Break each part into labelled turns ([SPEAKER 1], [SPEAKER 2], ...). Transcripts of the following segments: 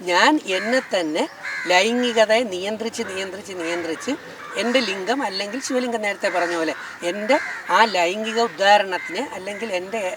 [SPEAKER 1] ഞാൻ എന്നെ തന്നെ ലൈംഗികതയെ നിയന്ത്രിച്ച് നിയന്ത്രിച്ച് നിയന്ത്രിച്ച് എന്റെ ലിംഗം അല്ലെങ്കിൽ ശിവലിംഗം നേരത്തെ പറഞ്ഞ പോലെ എന്റെ ആ ലൈംഗിക ഉദ്ധാരണത്തിന് അല്ലെങ്കിൽ എന്റെ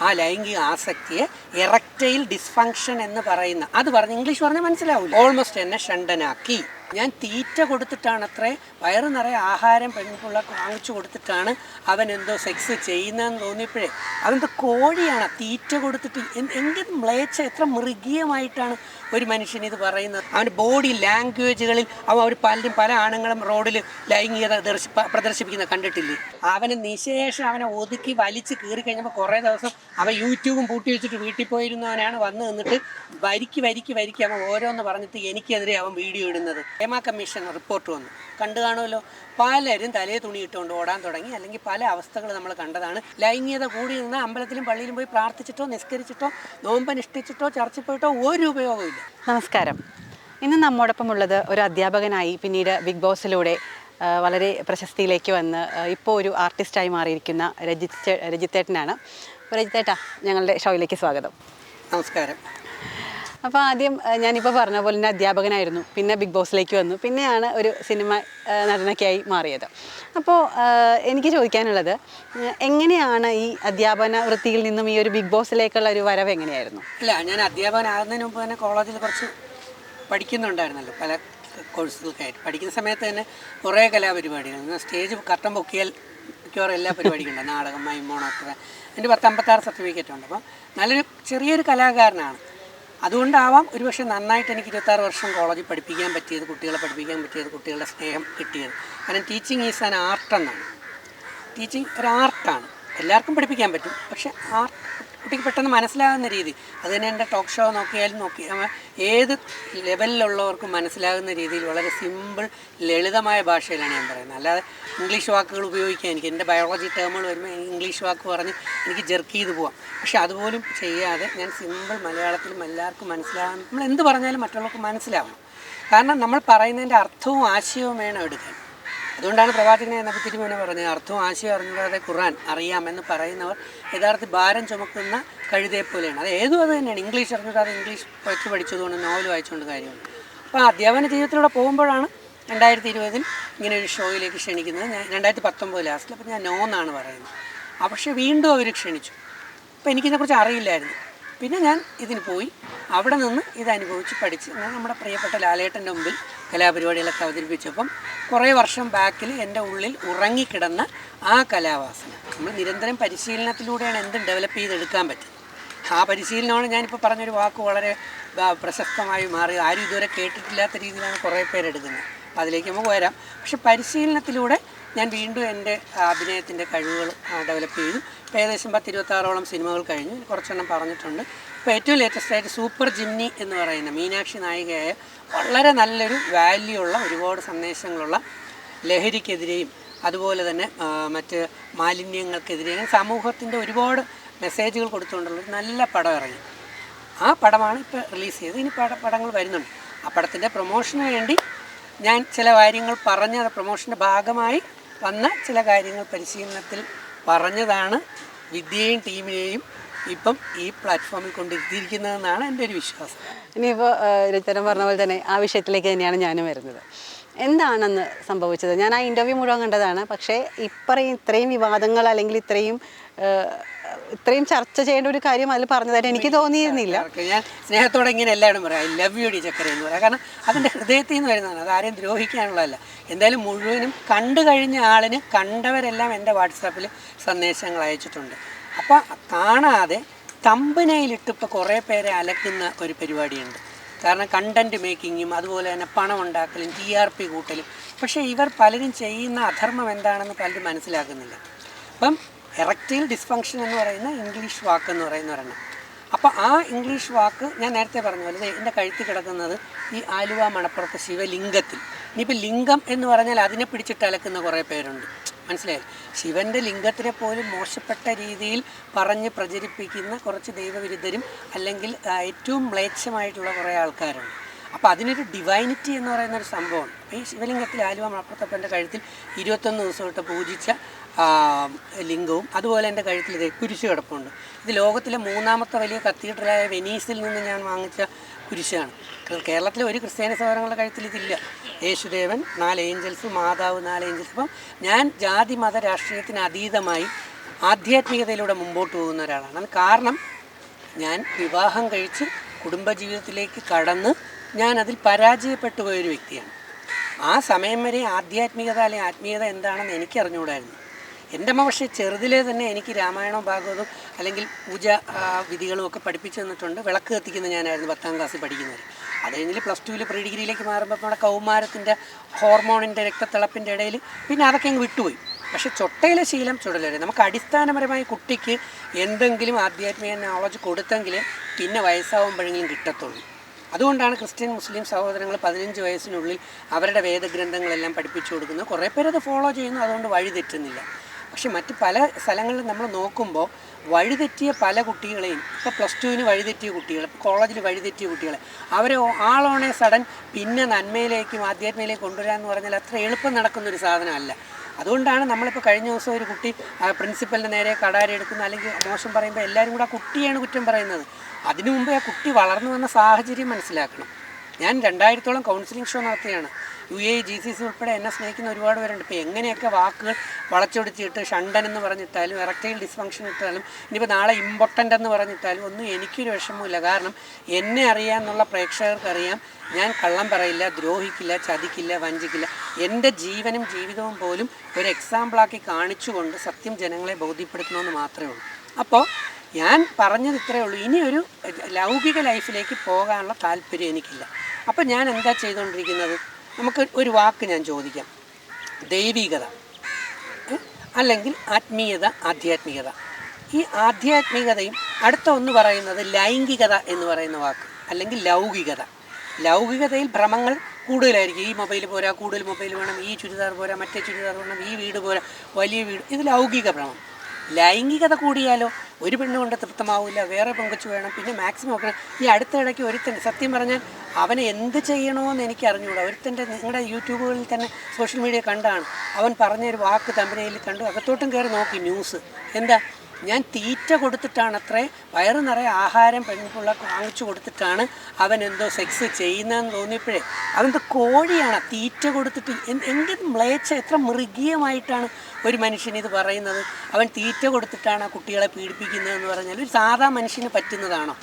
[SPEAKER 1] ആ ലൈംഗിക ആസക്തിയെ ഇറക്റ്റൈൽ ഡിസ്ഫങ്ഷൻ എന്ന് പറയുന്ന അത് പറഞ്ഞ് ഇംഗ്ലീഷ് പറഞ്ഞാൽ മനസ്സിലാവില്ല ഓൾമോസ്റ്റ് എന്നെ ഷണ്ടനാക്കി. ഞാൻ തീറ്റ കൊടുത്തിട്ടാണ് അത്രേ വയറ് നിറയെ ആഹാരം പെൺപിള്ള വാങ്ങിച്ചു കൊടുത്തിട്ടാണ് അവൻ എന്തോ സെക്സ് ചെയ്യുന്നതെന്ന് തോന്നിയപ്പോഴേ അവന്റെ കോഴിയാണ് തീറ്റ കൊടുത്തിട്ട് എങ്കിൽ മ്ലേച്ച എത്ര മൃഗീയമായിട്ടാണ് ഒരു മനുഷ്യൻ ഇത് പറയുന്നത്. അവന്റെ ബോഡി ലാംഗ്വേജുകളിൽ അവൻ അവർ പലരും പല ആണുങ്ങളും റോഡിൽ ലൈംഗികത ദർശി പ- പ്രദർശിപ്പിക്കുന്ന കണ്ടിട്ടില്ലേ? അവന് നിശേഷം അവനെ ഒതുക്കി വലിച്ച് കീറി കഴിഞ്ഞപ്പോൾ കുറേ ദിവസം അവൻ യൂട്യൂബും പൂട്ടി വെച്ചിട്ട് വീട്ടിൽ പോയിരുന്നവനാണ് വന്ന് നിന്നിട്ട് വരിക്ക് വരിക്ക് വരിക്ക് അവൻ ഓരോന്ന് പറഞ്ഞിട്ട് എനിക്കെതിരെ അവൻ വീഡിയോ ഇടുന്നത്. ഹേമ കമ്മീഷൻ റിപ്പോർട്ട് വന്നു. കണ്ടു കാണുമല്ലോ? പലരും തലേ തുണി ഇട്ടുകൊണ്ട് ഓടാൻ തുടങ്ങി. അല്ലെങ്കിൽ പല അവസ്ഥകൾ നമ്മൾ കണ്ടതാണ്. ലൈംഗികത കൂടി നിന്ന് അമ്പലത്തിലും പള്ളിയിലും പോയി പ്രാർത്ഥിച്ചിട്ടോ നിസ്കരിച്ചിട്ടോ നോമ്പനുഷ്ഠിച്ചിട്ടോ ചർച്ചിൽ പോയിട്ടോ ഒരു ഉപയോഗമില്ല
[SPEAKER 2] നമസ്കാരം. ഇന്ന് നമ്മോടൊപ്പം ഉള്ളത് ഒരു അധ്യാപകനായി പിന്നീട് ബിഗ് ബോസിലൂടെ വളരെ പ്രശസ്തിയിലേക്ക് വന്ന് ഇപ്പോൾ ഒരു ആർട്ടിസ്റ്റായി മാറിയിരിക്കുന്ന രജിത് രജിത്തേട്ടനാണ് രജിത്തേട്ടാ ഞങ്ങളുടെ ഷോയിലേക്ക് സ്വാഗതം.
[SPEAKER 1] നമസ്കാരം.
[SPEAKER 2] അപ്പോൾ ആദ്യം ഞാനിപ്പോൾ പറഞ്ഞ പോലെ തന്നെ അധ്യാപകനായിരുന്നു പിന്നെ ബിഗ് ബോസിലേക്ക് വന്നു പിന്നെയാണ് ഒരു സിനിമ നടനൊക്കെയായി മാറിയത്. അപ്പോൾ എനിക്ക് ചോദിക്കാനുള്ളത് എങ്ങനെയാണ് ഈ അധ്യാപന വൃത്തിയിൽ നിന്നും ഈ ഒരു ബിഗ് ബോസിലേക്കുള്ള ഒരു വരവ് എങ്ങനെയായിരുന്നു?
[SPEAKER 1] അല്ല ഞാൻ അധ്യാപകനാകുന്നതിന് മുമ്പ് തന്നെ കോളേജിൽ കുറച്ച് പഠിക്കുന്നുണ്ടായിരുന്നല്ലോ പല കോഴ്സുകൾക്കായിട്ട്. പഠിക്കുന്ന സമയത്ത് തന്നെ കുറേ കലാപരിപാടികൾ. സ്റ്റേജ് കട്ടം പൊക്കിയാൽ മിക്കവാറും എല്ലാ പരിപാടിക്കും നാടകം മൈമോണോത്ര എന്റെ പത്തമ്പത്താറ് സർട്ടിഫിക്കറ്റ് ഉണ്ട് അപ്പോൾ നല്ലൊരു ചെറിയൊരു കലാകാരനാണ്. അതുകൊണ്ടാവാം ഒരുപക്ഷെ നന്നായിട്ട് എനിക്ക് ഇരുപത്താറ് വർഷം കോളേജിൽ പഠിപ്പിക്കാൻ പറ്റിയത് കുട്ടികളെ പഠിപ്പിക്കാൻ പറ്റിയത് കുട്ടികളുടെ സ്നേഹം കിട്ടിയത്. കാരണം ടീച്ചിങ് ഈസ് ആൻ ആർട്ട് എന്നാണ് ടീച്ചിങ് ഒരു ആർട്ടാണ്. എല്ലാവർക്കും പഠിപ്പിക്കാൻ പറ്റും. പക്ഷെ ആർട്ട് കുട്ടിക്ക് പെട്ടെന്ന് മനസ്സിലാകുന്ന രീതി. അത് തന്നെ എന്റെ ടോക്ക് ഷോ നോക്കിയാലും നോക്കി ഏത് ലെവലിലുള്ളവർക്കും മനസ്സിലാകുന്ന രീതിയിൽ വളരെ സിമ്പിൾ ലളിതമായ ഭാഷയിലാണ് ഞാൻ പറയുന്നത്. അല്ലാതെ ഇംഗ്ലീഷ് വാക്കുകൾ ഉപയോഗിക്കാൻ എനിക്ക് എന്റെ ബയോളജി ടേമുകൾ വരുമ്പോൾ ഇംഗ്ലീഷ് വാക്ക് പറഞ്ഞ് എനിക്ക് ജെർക്ക് ചെയ്ത് പോവാം. പക്ഷെ അതുപോലും ചെയ്യാതെ ഞാൻ സിമ്പിൾ മലയാളത്തിലും എല്ലാവർക്കും മനസ്സിലാകാൻ നമ്മൾ എന്ത് പറഞ്ഞാലും മറ്റുള്ളവർക്ക് മനസ്സിലാവണം. കാരണം നമ്മൾ പറയുന്നതിന്റെ അർത്ഥവും ആശയവും വേണം എടുക്കാൻ. അതുകൊണ്ടാണ് പ്രവാചകനെ നബിത്തിരി മോനെ പറഞ്ഞത് അർത്ഥവും ആശയം അറിഞ്ഞാതെ ഖുർആൻ അറിയാമെന്ന് പറയുന്നവർ യഥാർത്ഥ ഭാരം ചുമക്കുന്ന കഴുതയെ പോലെയാണ്. അത് ഏതും അത് തന്നെയാണ്. ഇംഗ്ലീഷ് അറിഞ്ഞിട്ട് ഇംഗ്ലീഷ് പഠിച്ച് പഠിച്ചതുകൊണ്ട് നോവൽ വായിച്ചുകൊണ്ട് കാര്യമാണ്. അപ്പോൾ അധ്യാപന ജീവിതത്തിലൂടെ പോകുമ്പോഴാണ് രണ്ടായിരത്തി ഇരുപതിൽ ഇങ്ങനെ ഒരു ഷോയിലേക്ക് ക്ഷണിക്കുന്നത്. ഞാൻ രണ്ടായിരത്തി പത്തൊമ്പത് ലാസ്റ്റിൽ. അപ്പോൾ ഞാൻ നോ എന്നാണ് പറയുന്നത്. ആ പക്ഷേ വീണ്ടും അവർ ക്ഷണിച്ചു. അപ്പോൾ എനിക്കിതിനെക്കുറിച്ച് അറിയില്ലായിരുന്നു. പിന്നെ ഞാൻ ഇതിന് പോയി. അവിടെ നിന്ന് ഇത് അനുഭവിച്ച് പഠിച്ച്. നമ്മുടെ പ്രിയപ്പെട്ട ലാലേട്ടന്റെ മുമ്പിൽ കലാപരിപാടികളൊക്കെ അവതരിപ്പിച്ചപ്പം കുറേ വർഷം ബാക്കിൽ എന്റെ ഉള്ളിൽ ഉറങ്ങിക്കിടന്ന ആ കലാവാസന. നമ്മൾ നിരന്തരം പരിശീലനത്തിലൂടെയാണ് എന്തും ഡെവലപ്പ് ചെയ്തെടുക്കാൻ പറ്റും ആ പരിശീലനമാണ് ഞാനിപ്പോൾ പറഞ്ഞൊരു വാക്ക് വളരെ പ്രശസ്തമായി മാറി ആരും ഇതുവരെ കേട്ടിട്ടില്ലാത്ത രീതിയിലാണ് കുറേ പേരെടുക്കുന്നത് അപ്പോൾ അതിലേക്ക് നമുക്ക് വരാം. പക്ഷെ പരിശീലനത്തിലൂടെ ഞാൻ വീണ്ടും എന്റെ അഭിനയത്തിന്റെ കഴിവുകൾ ഡെവലപ്പ് ചെയ്തു. ഇപ്പോൾ ഏകദേശം പത്ത് ഇരുപത്താറോളം സിനിമകൾ കഴിഞ്ഞു. കുറച്ചെണ്ണം പറഞ്ഞിട്ടുണ്ട്. ഇപ്പോൾ ഏറ്റവും ലേറ്റസ്റ്റ് ആയിട്ട് സൂപ്പർ ജിംനി എന്ന് പറയുന്ന മീനാക്ഷി നായികയായ വളരെ നല്ലൊരു വാല്യൂ ഉള്ള ഒരുപാട് സന്ദേശങ്ങളുള്ള ലഹരിക്കെതിരെയും അതുപോലെ തന്നെ മറ്റ് മാലിന്യങ്ങൾക്കെതിരെ സമൂഹത്തിന്റെ ഒരുപാട് മെസ്സേജുകൾ കൊടുത്തുകൊണ്ടുള്ള ഒരു നല്ല പടം ഇറങ്ങി. ആ പടമാണ് ഇപ്പോൾ റിലീസ് ചെയ്തത്. ഇനി പട പടങ്ങൾ വരുന്നുണ്ട്. ആ പടത്തിന്റെ പ്രൊമോഷന് വേണ്ടി ഞാൻ ചില കാര്യങ്ങൾ പറഞ്ഞ പ്രൊമോഷന്റെ ഭാഗമായി വന്ന ചില കാര്യങ്ങൾ പരിശീലനത്തിൽ പറഞ്ഞതാണ് വിദ്യയെയും ടീമിനെയും ഇപ്പം ഈ പ്ലാറ്റ്ഫോമിൽ കൊണ്ടെത്തിയിരിക്കുന്നതെന്നാണ് എന്റെ ഒരു വിശ്വാസം.
[SPEAKER 2] ഇനിയിപ്പോൾ രചന പറഞ്ഞ പോലെ തന്നെ ആ വിഷയത്തിലേക്ക് തന്നെയാണ് ഞാനും വരുന്നത്. എന്താണെന്ന് സംഭവിച്ചത്? ഞാൻ ആ ഇന്റർവ്യൂ മുഴുവൻ കണ്ടതാണ്. പക്ഷേ ഇപ്പറയും ഇത്രയും വിവാദങ്ങൾ അല്ലെങ്കിൽ ഇത്രയും ഇത്രയും ചർച്ച ചെയ്യേണ്ട ഒരു കാര്യം അതിൽ പറഞ്ഞതായിട്ട് എനിക്ക് തോന്നിയിരുന്നില്ല.
[SPEAKER 1] ഞാൻ സ്നേഹത്തോടെ ഇങ്ങനെ എല്ലാവരും പറയാം ഐ ലവ് യു ഡി ചക്കര എന്ന് പറയാം. കാരണം അതിന്റെ ഹൃദയത്തിൽ നിന്ന് വരുന്നതാണ്. അത് ആരെയും ദ്രോഹിക്കാനുള്ളതല്ല. എന്തായാലും മുഴുവനും കണ്ടു കഴിഞ്ഞ ആളിന് കണ്ടവരെല്ലാം എന്റെ വാട്സാപ്പിൽ സന്ദേശങ്ങൾ അയച്ചിട്ടുണ്ട്. അപ്പോൾ കാണാതെ തമ്പനയിലിട്ട് ഇപ്പോൾ കുറേ പേരെ അലക്കുന്ന ഒരു പരിപാടിയുണ്ട്. കാരണം കണ്ടന്റ് മേക്കിങ്ങും അതുപോലെ തന്നെ പണം ഉണ്ടാക്കലും ടി ആർ പി കൂട്ടലും. പക്ഷേ ഇവർ പലരും ചെയ്യുന്ന അധർമ്മം എന്താണെന്ന് പലരും മനസ്സിലാക്കുന്നില്ല. അപ്പം എറക്റ്റൈൽ ഡിസ്ഫങ്ഷൻ എന്ന് പറയുന്ന ഇംഗ്ലീഷ് വാക്ക് എന്ന് പറയുന്ന ഒരെണ്ണം. അപ്പോൾ ആ ഇംഗ്ലീഷ് വാക്ക് ഞാൻ നേരത്തെ പറഞ്ഞ പോലെ എന്റെ കഴുത്തിൽ കിടക്കുന്നത് ഈ ആലുവ മണപ്പുറത്ത് ശിവലിംഗത്തിൽ. ഇനിയിപ്പോൾ ലിംഗം എന്ന് പറഞ്ഞാൽ അതിനെ പിടിച്ചിട്ട് അലക്കുന്ന കുറേ പേരുണ്ട്. മനസ്സിലായി? ശിവന്റെ ലിംഗത്തിനെ പോലും മോശപ്പെട്ട രീതിയിൽ പറഞ്ഞ് പ്രചരിപ്പിക്കുന്ന കുറച്ച് ദൈവവിരുദ്ധരും അല്ലെങ്കിൽ ഏറ്റവും മ്ലേച്ഛമായിട്ടുള്ള കുറേ ആൾക്കാരുണ്ട്. അപ്പോൾ അതിനൊരു ഡിവൈനിറ്റി എന്ന് പറയുന്ന ഒരു സംഭവമാണ് ഈ ശിവലിംഗത്തിൽ ആലുവ മണപ്പുറത്തപ്പന്റെ കഴുത്തിൽ ഇരുപത്തൊന്ന് ദിവസം തൊട്ട് പൂജിച്ച ലിംഗവും അതുപോലെ എന്റെ കഴുത്തിൽ ഇത് കുരിശ് കിടപ്പുണ്ട്. ഇത് ലോകത്തിലെ മൂന്നാമത്തെ വലിയ കത്തീഡ്രലായ വെനീസിൽ നിന്ന് ഞാൻ വാങ്ങിച്ച കുരിശാണ്. കേരളത്തിലെ ഒരു ക്രിസ്ത്യാനി സഹോദരങ്ങളുടെ കഴുത്തിൽ ഇതില്ല. യേശുദേവൻ നാല് ഏഞ്ചൽസ് മാതാവ് നാല് ഏഞ്ചൽസ്. അപ്പം ഞാൻ ജാതി മത രാഷ്ട്രീയത്തിന് അതീതമായി ആധ്യാത്മികതയിലൂടെ മുമ്പോട്ട് പോകുന്ന ഒരാളാണ്. അത് കാരണം ഞാൻ വിവാഹം കഴിച്ച് കുടുംബജീവിതത്തിലേക്ക് കടന്ന് ഞാൻ അതിൽ പരാജയപ്പെട്ടു പോയൊരു വ്യക്തിയാണ്. ആ സമയം വരെ ആധ്യാത്മികത അല്ലെങ്കിൽ ആത്മീയത എന്താണെന്ന് എനിക്ക് അറിഞ്ഞുകൂടായിരുന്നു എന്റെ അമ്മ പക്ഷേ ചെറുതിലേ തന്നെ എനിക്ക് രാമായണവും ഭാഗവതവും അല്ലെങ്കിൽ പൂജ വിധികളും ഒക്കെ പഠിപ്പിച്ചു തന്നിട്ടുണ്ട്. വിളക്ക് കത്തിക്കുന്ന ഞാനായിരുന്നു പത്താം ക്ലാസ്സിൽ പഠിക്കുന്നത് അത് കഴിഞ്ഞ് പ്ലസ് ടുവിൽ പ്രീ ഡിഗ്രിയിലേക്ക് മാറുമ്പോൾ നമ്മുടെ കൗമാരത്തിന്റെ ഹോർമോണിന്റെ രക്തത്തിളപ്പിന്റെ ഇടയിൽ പിന്നെ അതൊക്കെ അങ്ങ് വിട്ടുപോയി. പക്ഷേ ചൊട്ടയിലെ ശീലം ചുടലരെ നമുക്ക് അടിസ്ഥാനപരമായി കുട്ടിക്ക് എന്തെങ്കിലും ആധ്യാത്മിക നോളജ് കൊടുത്തെങ്കിൽ പിന്നെ വയസ്സാവുമ്പോഴെങ്കിലും കിട്ടത്തുള്ളൂ. അതുകൊണ്ടാണ് ക്രിസ്ത്യൻ മുസ്ലിം സഹോദരങ്ങൾ പതിനഞ്ച് വയസ്സിനുള്ളിൽ അവരുടെ വേദഗ്രന്ഥങ്ങളെല്ലാം പഠിപ്പിച്ചു കൊടുക്കുന്നത്. കുറേ പേരത് ഫോളോ ചെയ്യുന്നു അതുകൊണ്ട് വഴി തെറ്റുന്നില്ല. പക്ഷെ മറ്റ് പല സ്ഥലങ്ങളിൽ നമ്മൾ നോക്കുമ്പോൾ വഴിതെറ്റിയ പല കുട്ടികളെയും ഇപ്പോൾ പ്ലസ് ടുവിന് വഴിതെറ്റിയ കുട്ടികൾ കോളേജിൽ വഴിതെറ്റിയ കുട്ടികളെ അവരെ ആളോണെ സഡൻ പിന്നെ നന്മയിലേക്കും ആധ്യാത്മയിലേക്കും കൊണ്ടുവരാമെന്ന് പറഞ്ഞാൽ അത്ര എളുപ്പം നടക്കുന്നൊരു സാധനമല്ല. അതുകൊണ്ടാണ് നമ്മളിപ്പോൾ കഴിഞ്ഞ ദിവസം ഒരു കുട്ടി പ്രിൻസിപ്പലിന്റെ നേരെ കടാരി എടുക്കുന്ന അല്ലെങ്കിൽ മോശം പറയുമ്പോൾ എല്ലാവരും കൂടെ ആ കുട്ടിയാണ് കുറ്റം പറയുന്നത്. അതിനു മുമ്പേ ആ കുട്ടി വളർന്നു വന്ന സാഹചര്യം മനസ്സിലാക്കണം. ഞാൻ രണ്ടായിരത്തോളം കൗൺസിലിംഗ് ഷോ നടത്തിയാണ്. U A G C C ഉൾപ്പെടെ എന്നെ സ്നേഹിക്കുന്ന ഒരുപാട് പേരുണ്ട്. ഇപ്പോൾ എങ്ങനെയൊക്കെ വാക്കുകൾ വളച്ചൊടിച്ചിട്ട് ഷണ്ടൻ എന്ന് പറഞ്ഞിട്ടാലും എറക്ടൈൽ ഡിസ്ഫങ്ഷൻ ഇട്ടാലും ഇനിയിപ്പോൾ നാളെ ഇമ്പോർട്ടന്റ് എന്ന് പറഞ്ഞിട്ടാലും ഒന്നും എനിക്കൊരു വിഷമമില്ല കാരണം എന്നെ അറിയാമെന്നുള്ള പ്രേക്ഷകർക്കറിയാം ഞാൻ കള്ളം പറയില്ല ദ്രോഹിക്കില്ല ചതിക്കില്ല വഞ്ചിക്കില്ല. എന്റെ ജീവനും ജീവിതവും പോലും ഒരു എക്സാമ്പിളാക്കി കാണിച്ചുകൊണ്ട് സത്യം ജനങ്ങളെ ബോധ്യപ്പെടുത്തണമെന്ന് മാത്രമേ ഉള്ളൂ. അപ്പോൾ ഞാൻ പറഞ്ഞത് ഇത്രയേ ഉള്ളൂ. ഒരു ലൗകിക ലൈഫിലേക്ക് പോകാനുള്ള താല്പര്യം എനിക്കില്ല. അപ്പോൾ ഞാൻ എന്താ ചെയ്തുകൊണ്ടിരിക്കുന്നത്? നമുക്ക് ഒരു വാക്ക് ഞാൻ ചോദിക്കാം. ദൈവികത അല്ലെങ്കിൽ ആത്മീയത ആധ്യാത്മികത. ഈ ആധ്യാത്മികതയും അടുത്ത ഒന്ന് പറയുന്നത് ലൈംഗികത എന്ന് പറയുന്ന വാക്ക് അല്ലെങ്കിൽ ലൗകികത. ലൗകികതയിൽ ഭ്രമങ്ങൾ കൂടുതലായിരിക്കും. ഈ മൊബൈൽ പോരാ കൂടുതൽ മൊബൈൽ വേണം. ഈ ചുരിദാർ പോരാ മറ്റേ ചുരിദാർ വേണം. ഈ വീട് പോരാ വലിയ വീട്. ഇത് ലൗകിക ഭ്രമം. ലൈംഗികത കൂടിയാലോ? ഒരു പെണ്ണ് കൊണ്ട് തൃപ്തമാവില്ല. വേറെ പെങ്കൊച്ചു വേണം. പിന്നെ മാക്സിമം ഒക്കെ ഈ അടുത്ത ഇടയ്ക്ക് ഒരുത്തൻ സത്യം പറഞ്ഞാൽ അവനെ എന്ത് ചെയ്യണമെന്ന് എനിക്ക് അറിഞ്ഞുകൂടാ ഒരുത്തന്റെ നിങ്ങളുടെ യൂട്യൂബുകളിൽ തന്നെ സോഷ്യൽ മീഡിയ കണ്ടാണ്. അവൻ പറഞ്ഞൊരു വാക്ക് തമ്പനയിൽ കണ്ടു. അകത്തോട്ടും കയറി നോക്കി ന്യൂസ്. എന്താ? ഞാൻ തീറ്റ കൊടുത്തിട്ടാണ് അത്രേ വയറ് നിറയെ ആഹാരം പെൺപിള്ള വാങ്ങിച്ചു കൊടുത്തിട്ടാണ് അവൻ എന്തോ സെക്സ് ചെയ്യുന്നതെന്ന് തോന്നിയപ്പോഴേ. അവന്റെ കോഴിയാണ് തീറ്റ കൊടുത്തിട്ട് എന്ത് മ്ലേച്ച എത്ര മൃഗീയമായിട്ടാണ് ഒരു മനുഷ്യൻ ഇത് പറയുന്നത്. അവൻ തീറ്റ കൊടുത്തിട്ടാണ് ആ കുട്ടികളെ പീഡിപ്പിക്കുന്നതെന്ന് പറഞ്ഞാൽ ഒരു സാധാ മനുഷ്യന് പറ്റുന്നതാണോ?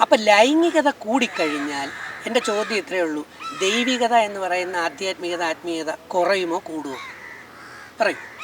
[SPEAKER 1] അപ്പം ലൈംഗികത കൂടിക്കഴിഞ്ഞാൽ എന്റെ ചോദ്യം ഇത്രയേ ഉള്ളൂ. ദൈവികത എന്ന് പറയുന്ന ആധ്യാത്മികത ആത്മീയത കുറയുമോ കൂടുമോ? പറയും.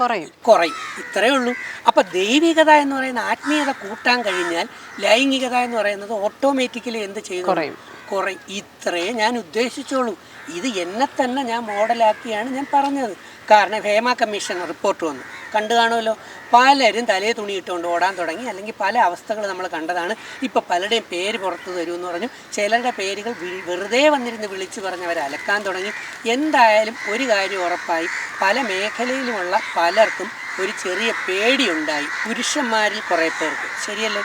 [SPEAKER 2] കുറയും.
[SPEAKER 1] കുറയും. ഇത്രയേ ഉള്ളൂ. അപ്പോൾ ദൈവികത എന്ന് പറയുന്ന ആത്മീയത കൂട്ടാൻ കഴിഞ്ഞാൽ ലൈംഗികത എന്ന് പറയുന്നത് ഓട്ടോമാറ്റിക്കലി എന്ത് ചെയ്യും
[SPEAKER 2] കുറയും.
[SPEAKER 1] കുറയും. ഇത്രയേ ഞാൻ ഉദ്ദേശിച്ചോളൂ. ഇത് എന്നെ തന്നെ ഞാൻ മോഡലാക്കിയാണ് ഞാൻ പറഞ്ഞത്. കാരണം ഹേമ കമ്മീഷൻ റിപ്പോർട്ട് വന്നു. കണ്ടു കാണുമല്ലോ. പലരും തലേ തുണി ഇട്ടുകൊണ്ട് ഓടാൻ തുടങ്ങി. അല്ലെങ്കിൽ പല അവസ്ഥകൾ നമ്മൾ കണ്ടതാണ്. ഇപ്പോൾ പലരുടെയും പേര് പുറത്തു തരുമെന്ന് പറഞ്ഞു. ചിലരുടെ പേരുകൾ വെറുതെ വന്നിരുന്ന് വിളിച്ചു പറഞ്ഞവർ അലക്കാൻ തുടങ്ങി. എന്തായാലും ഒരു കാര്യം ഉറപ്പായി. പല മേഖലയിലുമുള്ള പലർക്കും ഒരു ചെറിയ പേടിയുണ്ടായി. പുരുഷന്മാരിൽ കുറേ പേർക്ക്. ശരിയല്ലേ?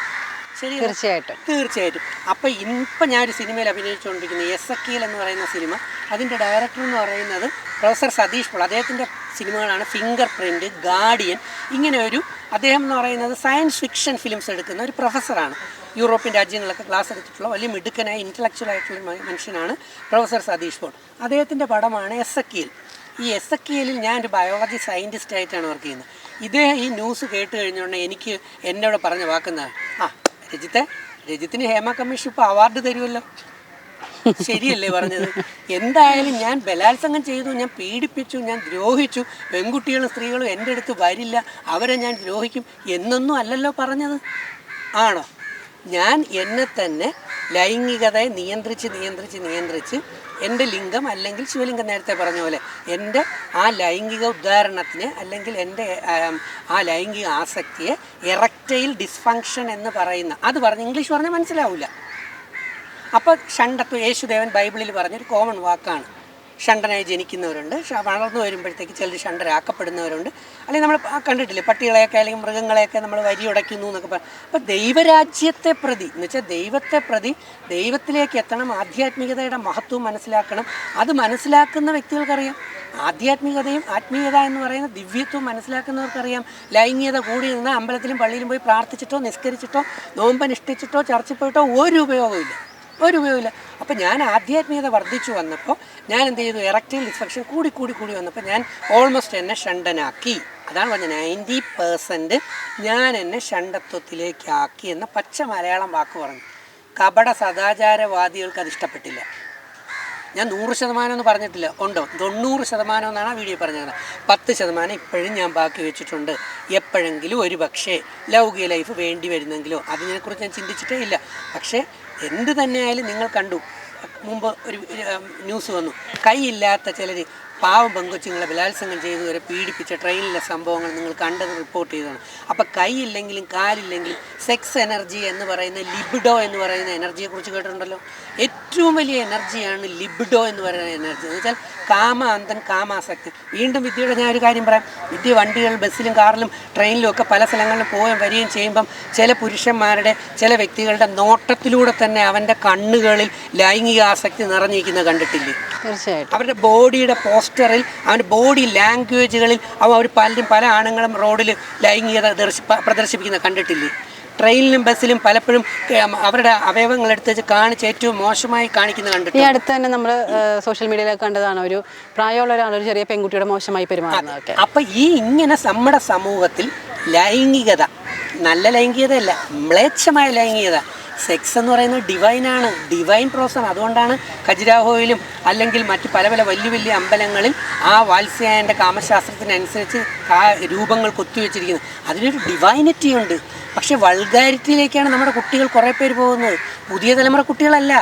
[SPEAKER 1] ശരി
[SPEAKER 2] തീർച്ചയായിട്ടും.
[SPEAKER 1] തീർച്ചയായിട്ടും. അപ്പോൾ ഇപ്പം ഞാനൊരു സിനിമയിൽ അഭിനയിച്ചുകൊണ്ടിരിക്കുന്ന എസ് അക്കീൽ എന്ന് പറയുന്ന സിനിമ. അതിന്റെ ഡയറക്ടർ എന്ന് പറയുന്നത് പ്രൊഫസർ സതീഷ് പോൾ. അദ്ദേഹത്തിന്റെ സിനിമകളാണ്. ഫിംഗർ പ്രിന്റ് ഗാർഡിയൻ ഇങ്ങനെ ഒരു അദ്ദേഹം എന്ന് പറയുന്നത് സയൻസ് ഫിക്ഷൻ ഫിലിംസ് എടുക്കുന്ന ഒരു പ്രൊഫസറാണ് യൂറോപ്യൻ രാജ്യങ്ങളൊക്കെ ക്ലാസ് എടുത്തിട്ടുള്ള വലിയ മിടുക്കനായ ഇന്റലക്ച്വൽ ആയിട്ടുള്ള മനുഷ്യനാണ് പ്രൊഫസർ സതീഷ് പോൾ അദ്ദേഹത്തിന്റെ പടമാണ് എസ് അക്കീൽ ഈ എസ് ഞാൻ ഒരു ബയോളജി സയന്റിസ്റ്റ് ആയിട്ടാണ് വർക്ക് ചെയ്യുന്നത്. ഇദ്ദേഹം ഈ ന്യൂസ് കേട്ട് കഴിഞ്ഞുകൊണ്ട് എനിക്ക് എന്നോട് പറഞ്ഞ വാക്കുന്നതാണ് ആ രജിത്തെ രജിത്തിന് ഹേമ കമ്മീഷൻ ഇപ്പോൾ അവാർഡ് തരുമല്ലോ ശരിയല്ലേ പറഞ്ഞത്? എന്തായാലും ഞാൻ ബലാത്സംഗം ചെയ്തു ഞാൻ പീഡിപ്പിച്ചു ഞാൻ ദ്രോഹിച്ചു. പെൺകുട്ടികളും സ്ത്രീകളും എന്റെ അടുത്ത് വരില്ല അവരെ ഞാൻ ദ്രോഹിക്കും എന്നൊന്നും അല്ലല്ലോ പറഞ്ഞത്. ആണോ? ഞാൻ എന്നെ തന്നെ ലൈംഗികതയെ നിയന്ത്രിച്ച് നിയന്ത്രിച്ച് നിയന്ത്രിച്ച് എന്റെ ലിംഗം അല്ലെങ്കിൽ ശിവലിംഗം നേരത്തെ പറഞ്ഞ പോലെ എന്റെ ആ ലൈംഗിക ഉദാഹരണത്തിന് അല്ലെങ്കിൽ എന്റെ ആ ലൈംഗിക ആസക്തിയെ എറക്റ്റൈൽ ഡിസ്ഫങ്ഷൻ എന്ന് പറയുന്ന അത് പറഞ്ഞ് ഇംഗ്ലീഷ് പറഞ്ഞാൽ മനസ്സിലാവില്ല അപ്പോൾ ഷണ്ടത്വം യേശുദേവൻ ബൈബിളിൽ പറഞ്ഞൊരു കോമൺ വാക്കാണ്. ഷണ്ടനായി ജനിക്കുന്നവരുണ്ട്. വളർന്നു വരുമ്പോഴത്തേക്ക് ചിലർ ഷണ്ടരാക്കപ്പെടുന്നവരുണ്ട്. അല്ലെങ്കിൽ നമ്മൾ കണ്ടിട്ടില്ലേ പട്ടികളെയൊക്കെ അല്ലെങ്കിൽ മൃഗങ്ങളെയൊക്കെ നമ്മൾ വരിയുടയ്ക്കുന്നു എന്നൊക്കെ പറയും അപ്പോൾ ദൈവരാജ്യത്തെ പ്രതി എന്ന് വെച്ചാൽ ദൈവത്തെ പ്രതി ദൈവത്തിലേക്ക് എത്തണം ആധ്യാത്മികതയുടെ മഹത്വം മനസ്സിലാക്കണം. അത് മനസ്സിലാക്കുന്ന വ്യക്തികൾക്കറിയാം. ആധ്യാത്മികതയും ആത്മീയത എന്ന് പറയുന്ന ദിവ്യത്വം മനസ്സിലാക്കുന്നവർക്കറിയാം. ലൈംഗികത കൂടി നിന്ന് അമ്പലത്തിലും പള്ളിയിലും പോയി പ്രാർത്ഥിച്ചിട്ടോ നിസ്കരിച്ചിട്ടോ നോമ്പനുഷ്ഠിച്ചിട്ടോ ചർച്ചിൽ പോയിട്ടോ ഒരു ഉപയോഗമില്ല ഒരു ഉപയോഗമില്ല. അപ്പം ഞാൻ ആധ്യാത്മികത വർദ്ധിച്ചു വന്നപ്പോൾ ഞാൻ എന്ത് ചെയ്തു? ഇറക്റ്റീവ് ഡിസ്ഫക്ഷൻ കൂടി കൂടി കൂടി വന്നപ്പോൾ ഞാൻ ഓൾമോസ്റ്റ് എന്നെ ഷണ്ടനാക്കി അതാണ് പറഞ്ഞത് നയന്റി പേഴ്സന്റ് ഞാൻ എന്നെ ഷണ്ടത്വത്തിലേക്കാക്കി എന്ന പച്ച മലയാളം വാക്ക് പറഞ്ഞു. കപട സദാചാരവാദികൾക്ക് അത് ഇഷ്ടപ്പെട്ടില്ല. ഞാൻ നൂറ് ശതമാനം എന്ന് പറഞ്ഞിട്ടില്ല. ഉണ്ടോ? തൊണ്ണൂറ് ശതമാനം എന്നാണ് ആ വീഡിയോ പറഞ്ഞത്. പത്ത് ശതമാനം ഇപ്പോഴും ഞാൻ ബാക്കി വെച്ചിട്ടുണ്ട്. എപ്പോഴെങ്കിലും ഒരു പക്ഷേ ലൗകിക ലൈഫ് വേണ്ടി വരുന്നെങ്കിലോ? അതിനെക്കുറിച്ച് ഞാൻ ചിന്തിച്ചിട്ടേ ഇല്ല. പക്ഷേ എന്ത് തന്നെയായാലും നിങ്ങൾ കണ്ടു. മുമ്പ് ഒരു ന്യൂസ് വന്നു. കൈയില്ലാത്ത ചിലർ പാവം പെങ്കൊച്ചുങ്ങളെ ബലാത്സംഗം ചെയ്തു വരെ പീഡിപ്പിച്ച ട്രെയിനിലെ സംഭവങ്ങൾ നിങ്ങൾ കണ്ടത് റിപ്പോർട്ട് ചെയ്തതാണ്. അപ്പോൾ കൈയില്ലെങ്കിലും കാലില്ലെങ്കിലും സെക്സ് എനർജി എന്ന് പറയുന്ന ലിബിഡോ എന്ന് പറയുന്ന എനർജിയെക്കുറിച്ച് കേട്ടിട്ടുണ്ടല്ലോ? ഏറ്റവും വലിയ എനർജിയാണ് ലിബിഡോ എന്ന് പറയുന്ന എനർജി എന്ന് വെച്ചാൽ കാമ അന്തൻ കാമാസക്തി വീണ്ടും വിദ്യയുടെ ഞാൻ ഒരു കാര്യം പറയാം. വിദ്യ വണ്ടികൾ ബസ്സിലും കാറിലും ട്രെയിനിലും ഒക്കെ പല സ്ഥലങ്ങളിലും പോവുകയും വരികയും ചെയ്യുമ്പം ചില പുരുഷന്മാരുടെ ചില വ്യക്തികളുടെ നോട്ടത്തിലൂടെ തന്നെ അവന്റെ കണ്ണുകളിൽ ലൈംഗിക ആസക്തി നിറഞ്ഞിരിക്കുന്നത് കണ്ടിട്ടില്ലേ?
[SPEAKER 2] തീർച്ചയായിട്ടും.
[SPEAKER 1] അവരുടെ ബോഡിയുടെ പോസ്റ്ററിൽ അവന്റെ ബോഡി ലാംഗ്വേജുകളിൽ അവൻ അവർ പലരും പല ആണുങ്ങളും റോഡിൽ ലൈംഗികത പ്രദർശിപ്പിക്കുന്നത് കണ്ടിട്ടില്ലേ? ട്രെയിനിലും ബസ്സിലും പലപ്പോഴും അവരുടെ അവയവങ്ങൾ എടുത്ത് വെച്ച് കാണിച്ച് ഏറ്റവും മോശമായി കാണിക്കുന്നത്
[SPEAKER 2] ഈ
[SPEAKER 1] കണ്ടിട്ടുണ്ട്
[SPEAKER 2] അടുത്ത് തന്നെ നമ്മൾ സോഷ്യൽ മീഡിയയിലൊക്കെ കണ്ടതാണ് ഒരു പ്രായമുള്ള ഒരാൾ ഒരു ചെറിയ പെൺകുട്ടിയുടെ മോശമായി പെരുമാറുന്നതൊക്കെ.
[SPEAKER 1] അപ്പം ഈ ഇങ്ങനെ നമ്മുടെ സമൂഹത്തിൽ ലൈംഗികത നല്ല ലൈംഗികതയല്ല മ്ലേച്ഛമായ ലൈംഗികത സെക്സ് എന്ന് പറയുന്നത് ഡിവൈനാണ് ഡിവൈൻ പ്രോസസ്സാണ് അതുകൊണ്ടാണ് ഖജുരാഹോയിലും അല്ലെങ്കിൽ മറ്റ് പല പല വലിയ വലിയ അമ്പലങ്ങളിൽ ആ വാത്സ്യായന്റെ കാമശാസ്ത്രത്തിനനുസരിച്ച് ആ രൂപങ്ങൾ കൊത്തിവെച്ചിരിക്കുന്നത് അതിനൊരു ഡിവൈനിറ്റി ഉണ്ട്. പക്ഷെ വൾഗാരിറ്റിയിലേക്കാണ് നമ്മുടെ കുട്ടികൾ കുറേ പേര് പോകുന്നത്. പുതിയ തലമുറ കുട്ടികളല്ല.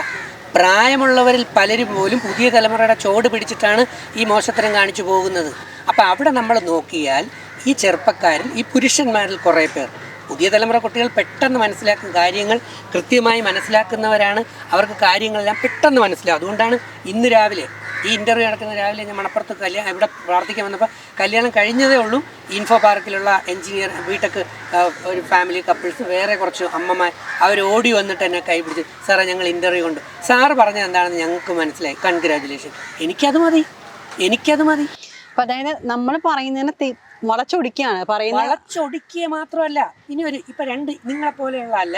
[SPEAKER 1] പ്രായമുള്ളവരിൽ പലരും പോലും പുതിയ തലമുറയുടെ ചോട് പിടിച്ചിട്ടാണ് ഈ മോശത്തരം കാണിച്ചു പോകുന്നത്. അപ്പോൾ അവിടെ നമ്മൾ നോക്കിയാൽ ഈ ചെറുപ്പക്കാരിൽ ഈ പുരുഷന്മാരിൽ കുറേ പേർ പുതിയ തലമുറ കുട്ടികൾ പെട്ടെന്ന് മനസ്സിലാക്കുന്ന കാര്യങ്ങൾ കൃത്യമായി മനസ്സിലാക്കുന്നവരാണ്. അവർക്ക് കാര്യങ്ങളെല്ലാം പെട്ടെന്ന് മനസ്സിലാവും. അതുകൊണ്ടാണ് ഇന്ന് രാവിലെ ഈ ഇന്റർവ്യൂ നടക്കുന്ന രാവിലെ ഞാൻ മണപ്പുറത്ത് കല്യാണം ഇവിടെ പ്രാർത്ഥിക്കാൻ വന്നപ്പോൾ കല്യാണം കഴിഞ്ഞതേ ഉള്ളൂ. ഇൻഫോ പാർക്കിലുള്ള എഞ്ചിനീയർ ബിടെക് ഒരു ഫാമിലി കപ്പിൾസ് വേറെ കുറച്ച് അമ്മമാർ അവർ ഓടി വന്നിട്ട് എന്നെ കൈപിടിച്ച് സാറേ ഞങ്ങൾ ഇന്റർവ്യൂ കൊണ്ട്. സാറ് പറഞ്ഞത് എന്താണെന്ന് ഞങ്ങൾക്ക് മനസ്സിലായി. കൺഗ്രാജുലേഷൻ എനിക്കത് മതി. എനിക്കത് മതി.
[SPEAKER 2] അപ്പോൾ അതായത് നമ്മൾ പറയുന്നതിനെ തി- പറയുന്നത്.
[SPEAKER 1] മുളച്ചൊടിക്കുക മാത്രമല്ല ഇനി ഒരു ഇപ്പൊ രണ്ട് നിങ്ങളെ പോലെയുള്ള അല്ല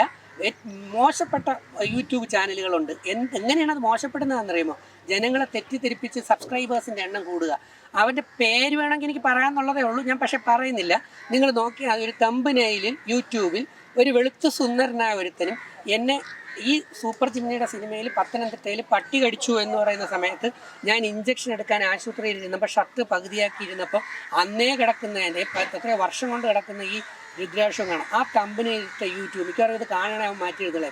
[SPEAKER 1] മോശപ്പെട്ട യൂട്യൂബ് ചാനലുകളുണ്ട്. എന്ത് എങ്ങനെയാണ് അത് മോശപ്പെടുന്നതെന്നറിയുമോ? ജനങ്ങളെ തെറ്റിദ്ധരിപ്പിച്ച് സബ്സ്ക്രൈബേഴ്സിന്റെ എണ്ണം കൂടുക. അവന്റെ പേര് വേണമെങ്കിൽ എനിക്ക് പറയാന്നുള്ളതേ ഉള്ളൂ. ഞാൻ പക്ഷെ പറയുന്നില്ല. നിങ്ങൾ നോക്കിയാൽ ഒരു തമ്പനയിലിൽ യൂട്യൂബിൽ ഒരു വെളുത്ത സുന്ദരനായ ഒരുത്തനും എന്നെ ഈ സൂപ്പർ ചിമ്മിനിയുടെ സിനിമയിൽ പത്തനംതിട്ടയിൽ പട്ടി കടിച്ചു എന്ന് പറയുന്ന സമയത്ത് ഞാൻ ഇഞ്ചക്ഷൻ എടുക്കാൻ ആശുപത്രിയിൽ ഇരുന്നപ്പോൾ ഷർട്ട് പകുതിയാക്കിയിരുന്നപ്പോൾ അന്നേ കിടക്കുന്നതിന്റെ എത്രയോ വർഷം കൊണ്ട് കിടക്കുന്ന ഈ രുദ്രാക്ഷം കാണാം ആ കമ്പനിയിലത്തെ യൂട്യൂബ് മിക്കവാറും ഇത് കാണാനാവും മാറ്റി എഴുതലേ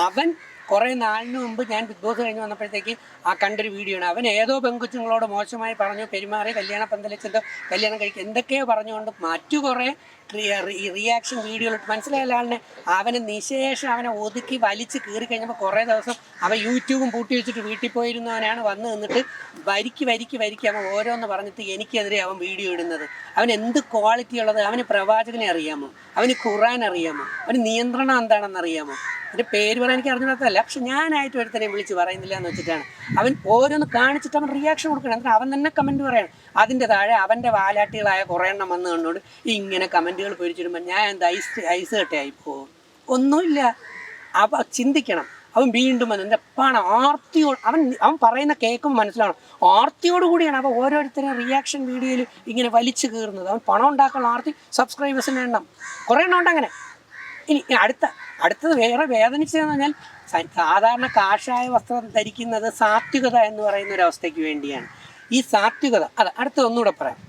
[SPEAKER 1] അവൻ കുറേ നാളിന് മുമ്പ് ഞാൻ ബിഗ് ബോസ് കഴിഞ്ഞ് വന്നപ്പോഴത്തേക്ക് ആ കണ്ടൊരു വീഡിയോ ആണ്. അവൻ ഏതോ പെൺകുച്ചുങ്ങളോട് മോശമായി പറഞ്ഞു പെരുമാറി കല്യാണ പന്തലിച്ചെന്തോ കല്യാണം കഴിക്കുക എന്തൊക്കെയോ പറഞ്ഞുകൊണ്ട് മറ്റു കുറേ റിയാക്ഷൻ വീഡിയോ മനസ്സിലായ ആളിനെ അവനെ നിശേഷം അവനെ ഒതുക്കി വലിച്ച് കീറി കഴിഞ്ഞപ്പോൾ കുറേ ദിവസം അവൻ യൂട്യൂബും പൂട്ടി വെച്ചിട്ട് വീട്ടിൽ പോയിരുന്നവനാണ് വന്ന് നിന്നിട്ട് വരിക്ക് വരിക്ക് വരിക്ക് അവൻ ഓരോന്ന് പറഞ്ഞിട്ട് എനിക്കെതിരെ അവൻ വീഡിയോ ഇടുന്നത്. അവൻ എന്ത് ക്വാളിറ്റി ഉള്ളത് അവന് പ്രവാചകനെ അറിയാമോ? അവന് ഖുറാൻ അറിയാമോ? അവന് നിയന്ത്രണം എന്താണെന്ന് അറിയാമോ? എന്റെ പേര് പറയാൻ എനിക്ക് അറിഞ്ഞിടത്തല്ല പക്ഷെ ഞാനായിട്ട് ഒരുത്തനെ വിളിച്ച് പറയുന്നില്ല എന്ന് വെച്ചിട്ടാണ്. അവൻ ഓരോന്ന് കാണിച്ചിട്ട് അവൻ റിയാക്ഷൻ കൊടുക്കണം. എന്നിട്ട് അവൻ തന്നെ കമന്റ് പറയണം. അതിന്റെ താഴെ അവന്റെ വാലാട്ടികളായ കുറേ എണ്ണം വന്ന് ഇങ്ങനെ ഇങ്ങനെ കമന്റുകൾ പൊരിച്ചിടുമ്പോൾ ഞാൻ എന്താ ഐസ് ഐസ് കട്ടയായി പോകും ഒന്നുമില്ല. അവ ചിന്തിക്കണം. അവൻ വീണ്ടും എന്റെ പണം ആർത്തിയോട് അവൻ അവൻ പറയുന്ന കേൾക്കുമ്പോൾ മനസ്സിലാവണം. ആർത്തിയോട് കൂടിയാണ് അവൻ ഓരോരുത്തരും റിയാക്ഷൻ വീഡിയോയിൽ ഇങ്ങനെ വലിച്ചു കീറുന്നത്. അവൻ പണം ഉണ്ടാക്കാനുള്ള ആർത്തി സബ്സ്ക്രൈബേഴ്സിന് എണ്ണം കുറേ എണ്ണം ഉണ്ട് അങ്ങനെ. ഇനി അടുത്ത അടുത്തത് വേറെ വേദനിച്ചതെന്ന് പറഞ്ഞാൽ സാധാരണ കാഷായ വസ്ത്രം ധരിക്കുന്നത് സാത്വികത എന്ന് പറയുന്ന ഒരു അവസ്ഥയ്ക്ക് വേണ്ടിയാണ്. ഈ സാത്വികത അത് അടുത്ത ഒന്നുകൂടെ പറയാം.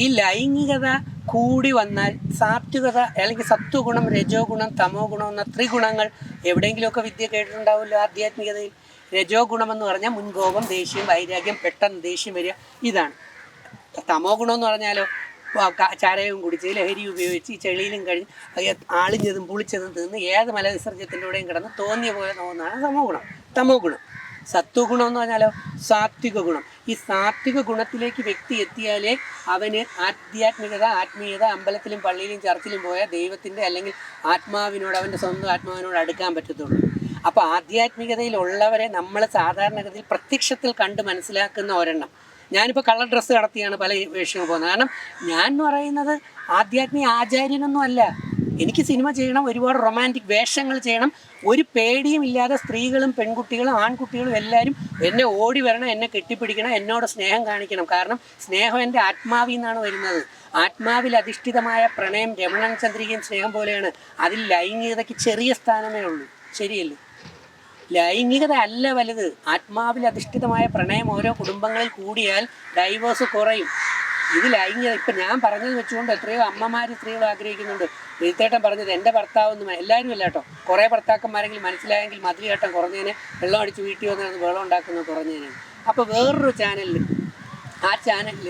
[SPEAKER 1] ഈ ലൈംഗികത കൂടി വന്നാൽ സാത്വികത അല്ലെങ്കിൽ സത്വഗുണം രജോ ഗുണം തമോ ഗുണം എന്ന ത്രിഗുണങ്ങൾ എവിടെയെങ്കിലുമൊക്കെ വിദ്യ കേട്ടിട്ടുണ്ടാവുമല്ലോ ആധ്യാത്മികതയിൽ. രജോ ഗുണം എന്ന് പറഞ്ഞാൽ മുൻകോപം ദേഷ്യം വൈരാഗ്യം പെട്ടെന്ന് ദേഷ്യം വരിക. ഇതാണ്. തമോ ഗുണം എന്ന് പറഞ്ഞാലോ ചാരയും കുടിച്ച് ലഹരി ഉപയോഗിച്ച് ചെളിയിലും കഴിഞ്ഞ് ആളിഞ്ഞതും പുളിച്ചതും തിന്ന് ഏത് മലവിസർജ്യത്തിന്റെ കിടന്ന് തോന്നിയ പോലെ തോന്നുന്നതാണ് തമോ ഗുണം തമോ ഗുണം സത്വഗുണം എന്ന് പറഞ്ഞാലോ സാത്വിക ഗുണം ഈ സാത്വിക ഗുണത്തിലേക്ക് വ്യക്തി എത്തിയാലേ അവന് ആധ്യാത്മികത ആത്മീയത അമ്പലത്തിലും പള്ളിയിലും ചർച്ചിലും പോയാൽ ദൈവത്തിന്റെ അല്ലെങ്കിൽ ആത്മാവിനോട് അവന്റെ സ്വന്തം ആത്മാവിനോട് അടുക്കാൻ പറ്റത്തുള്ളൂ. അപ്പോൾ ആധ്യാത്മികതയിലുള്ളവരെ നമ്മൾ സാധാരണഗതിയിൽ പ്രത്യക്ഷത്തിൽ കണ്ട് മനസ്സിലാക്കുന്ന ഒരെണ്ണം. ഞാനിപ്പോൾ കളർ ഡ്രസ്സ് കടത്തിയാണ് പല വേഷങ്ങൾ പോകുന്നത്. കാരണം ഞാൻ എന്ന് പറയുന്നത് ആധ്യാത്മിക ആചാര്യനൊന്നും അല്ല. എനിക്ക് സിനിമ ചെയ്യണം ഒരുപാട് റൊമാന്റിക് വേഷങ്ങൾ ചെയ്യണം ഒരു പേടിയും ഇല്ലാതെ സ്ത്രീകളും പെൺകുട്ടികളും ആൺകുട്ടികളും എല്ലാവരും എന്നെ ഓടി വരണം എന്നെ കെട്ടിപ്പിടിക്കണം എന്നോട് സ്നേഹം കാണിക്കണം. കാരണം സ്നേഹം എന്റെ ആത്മാവിൽ നിന്നാണ് വരുന്നത്. ആത്മാവിൽ അധിഷ്ഠിതമായ പ്രണയം രമണൻ ചന്ദ്രികയും സ്നേഹം പോലെയാണ്. അതിൽ ലൈംഗികതയ്ക്ക് ചെറിയ സ്ഥാനമേ ഉള്ളൂ. ശരിയല്ലേ? ലൈംഗികത അല്ല വലുത്. ആത്മാവിൽ അധിഷ്ഠിതമായ പ്രണയം ഓരോ കുടുംബങ്ങളിൽ കൂടിയാൽ ഡൈവേഴ്സ് കുറയും. ഇത് ലൈംഗിക ഇപ്പം ഞാൻ പറഞ്ഞത് വെച്ചുകൊണ്ട് എത്രയോ അമ്മമാർ സ്ത്രീകൾ ആഗ്രഹിക്കുന്നുണ്ട്. എഴുത്തേട്ടൻ പറഞ്ഞത് എന്റെ ഭർത്താവൊന്നും എല്ലാവരും ഇല്ല കേട്ടോ. കുറേ ഭർത്താക്കന്മാരെങ്കിലും മനസ്സിലായെങ്കിൽ മധുരേട്ടൻ കുറഞ്ഞതിനെ വെള്ളം അടിച്ച് വീട്ടിൽ വന്നിരുന്ന് വെള്ളം ഉണ്ടാക്കുന്നത് കുറഞ്ഞതിന് അപ്പോൾ വേറൊരു ചാനലിൽ ആ ചാനലിൽ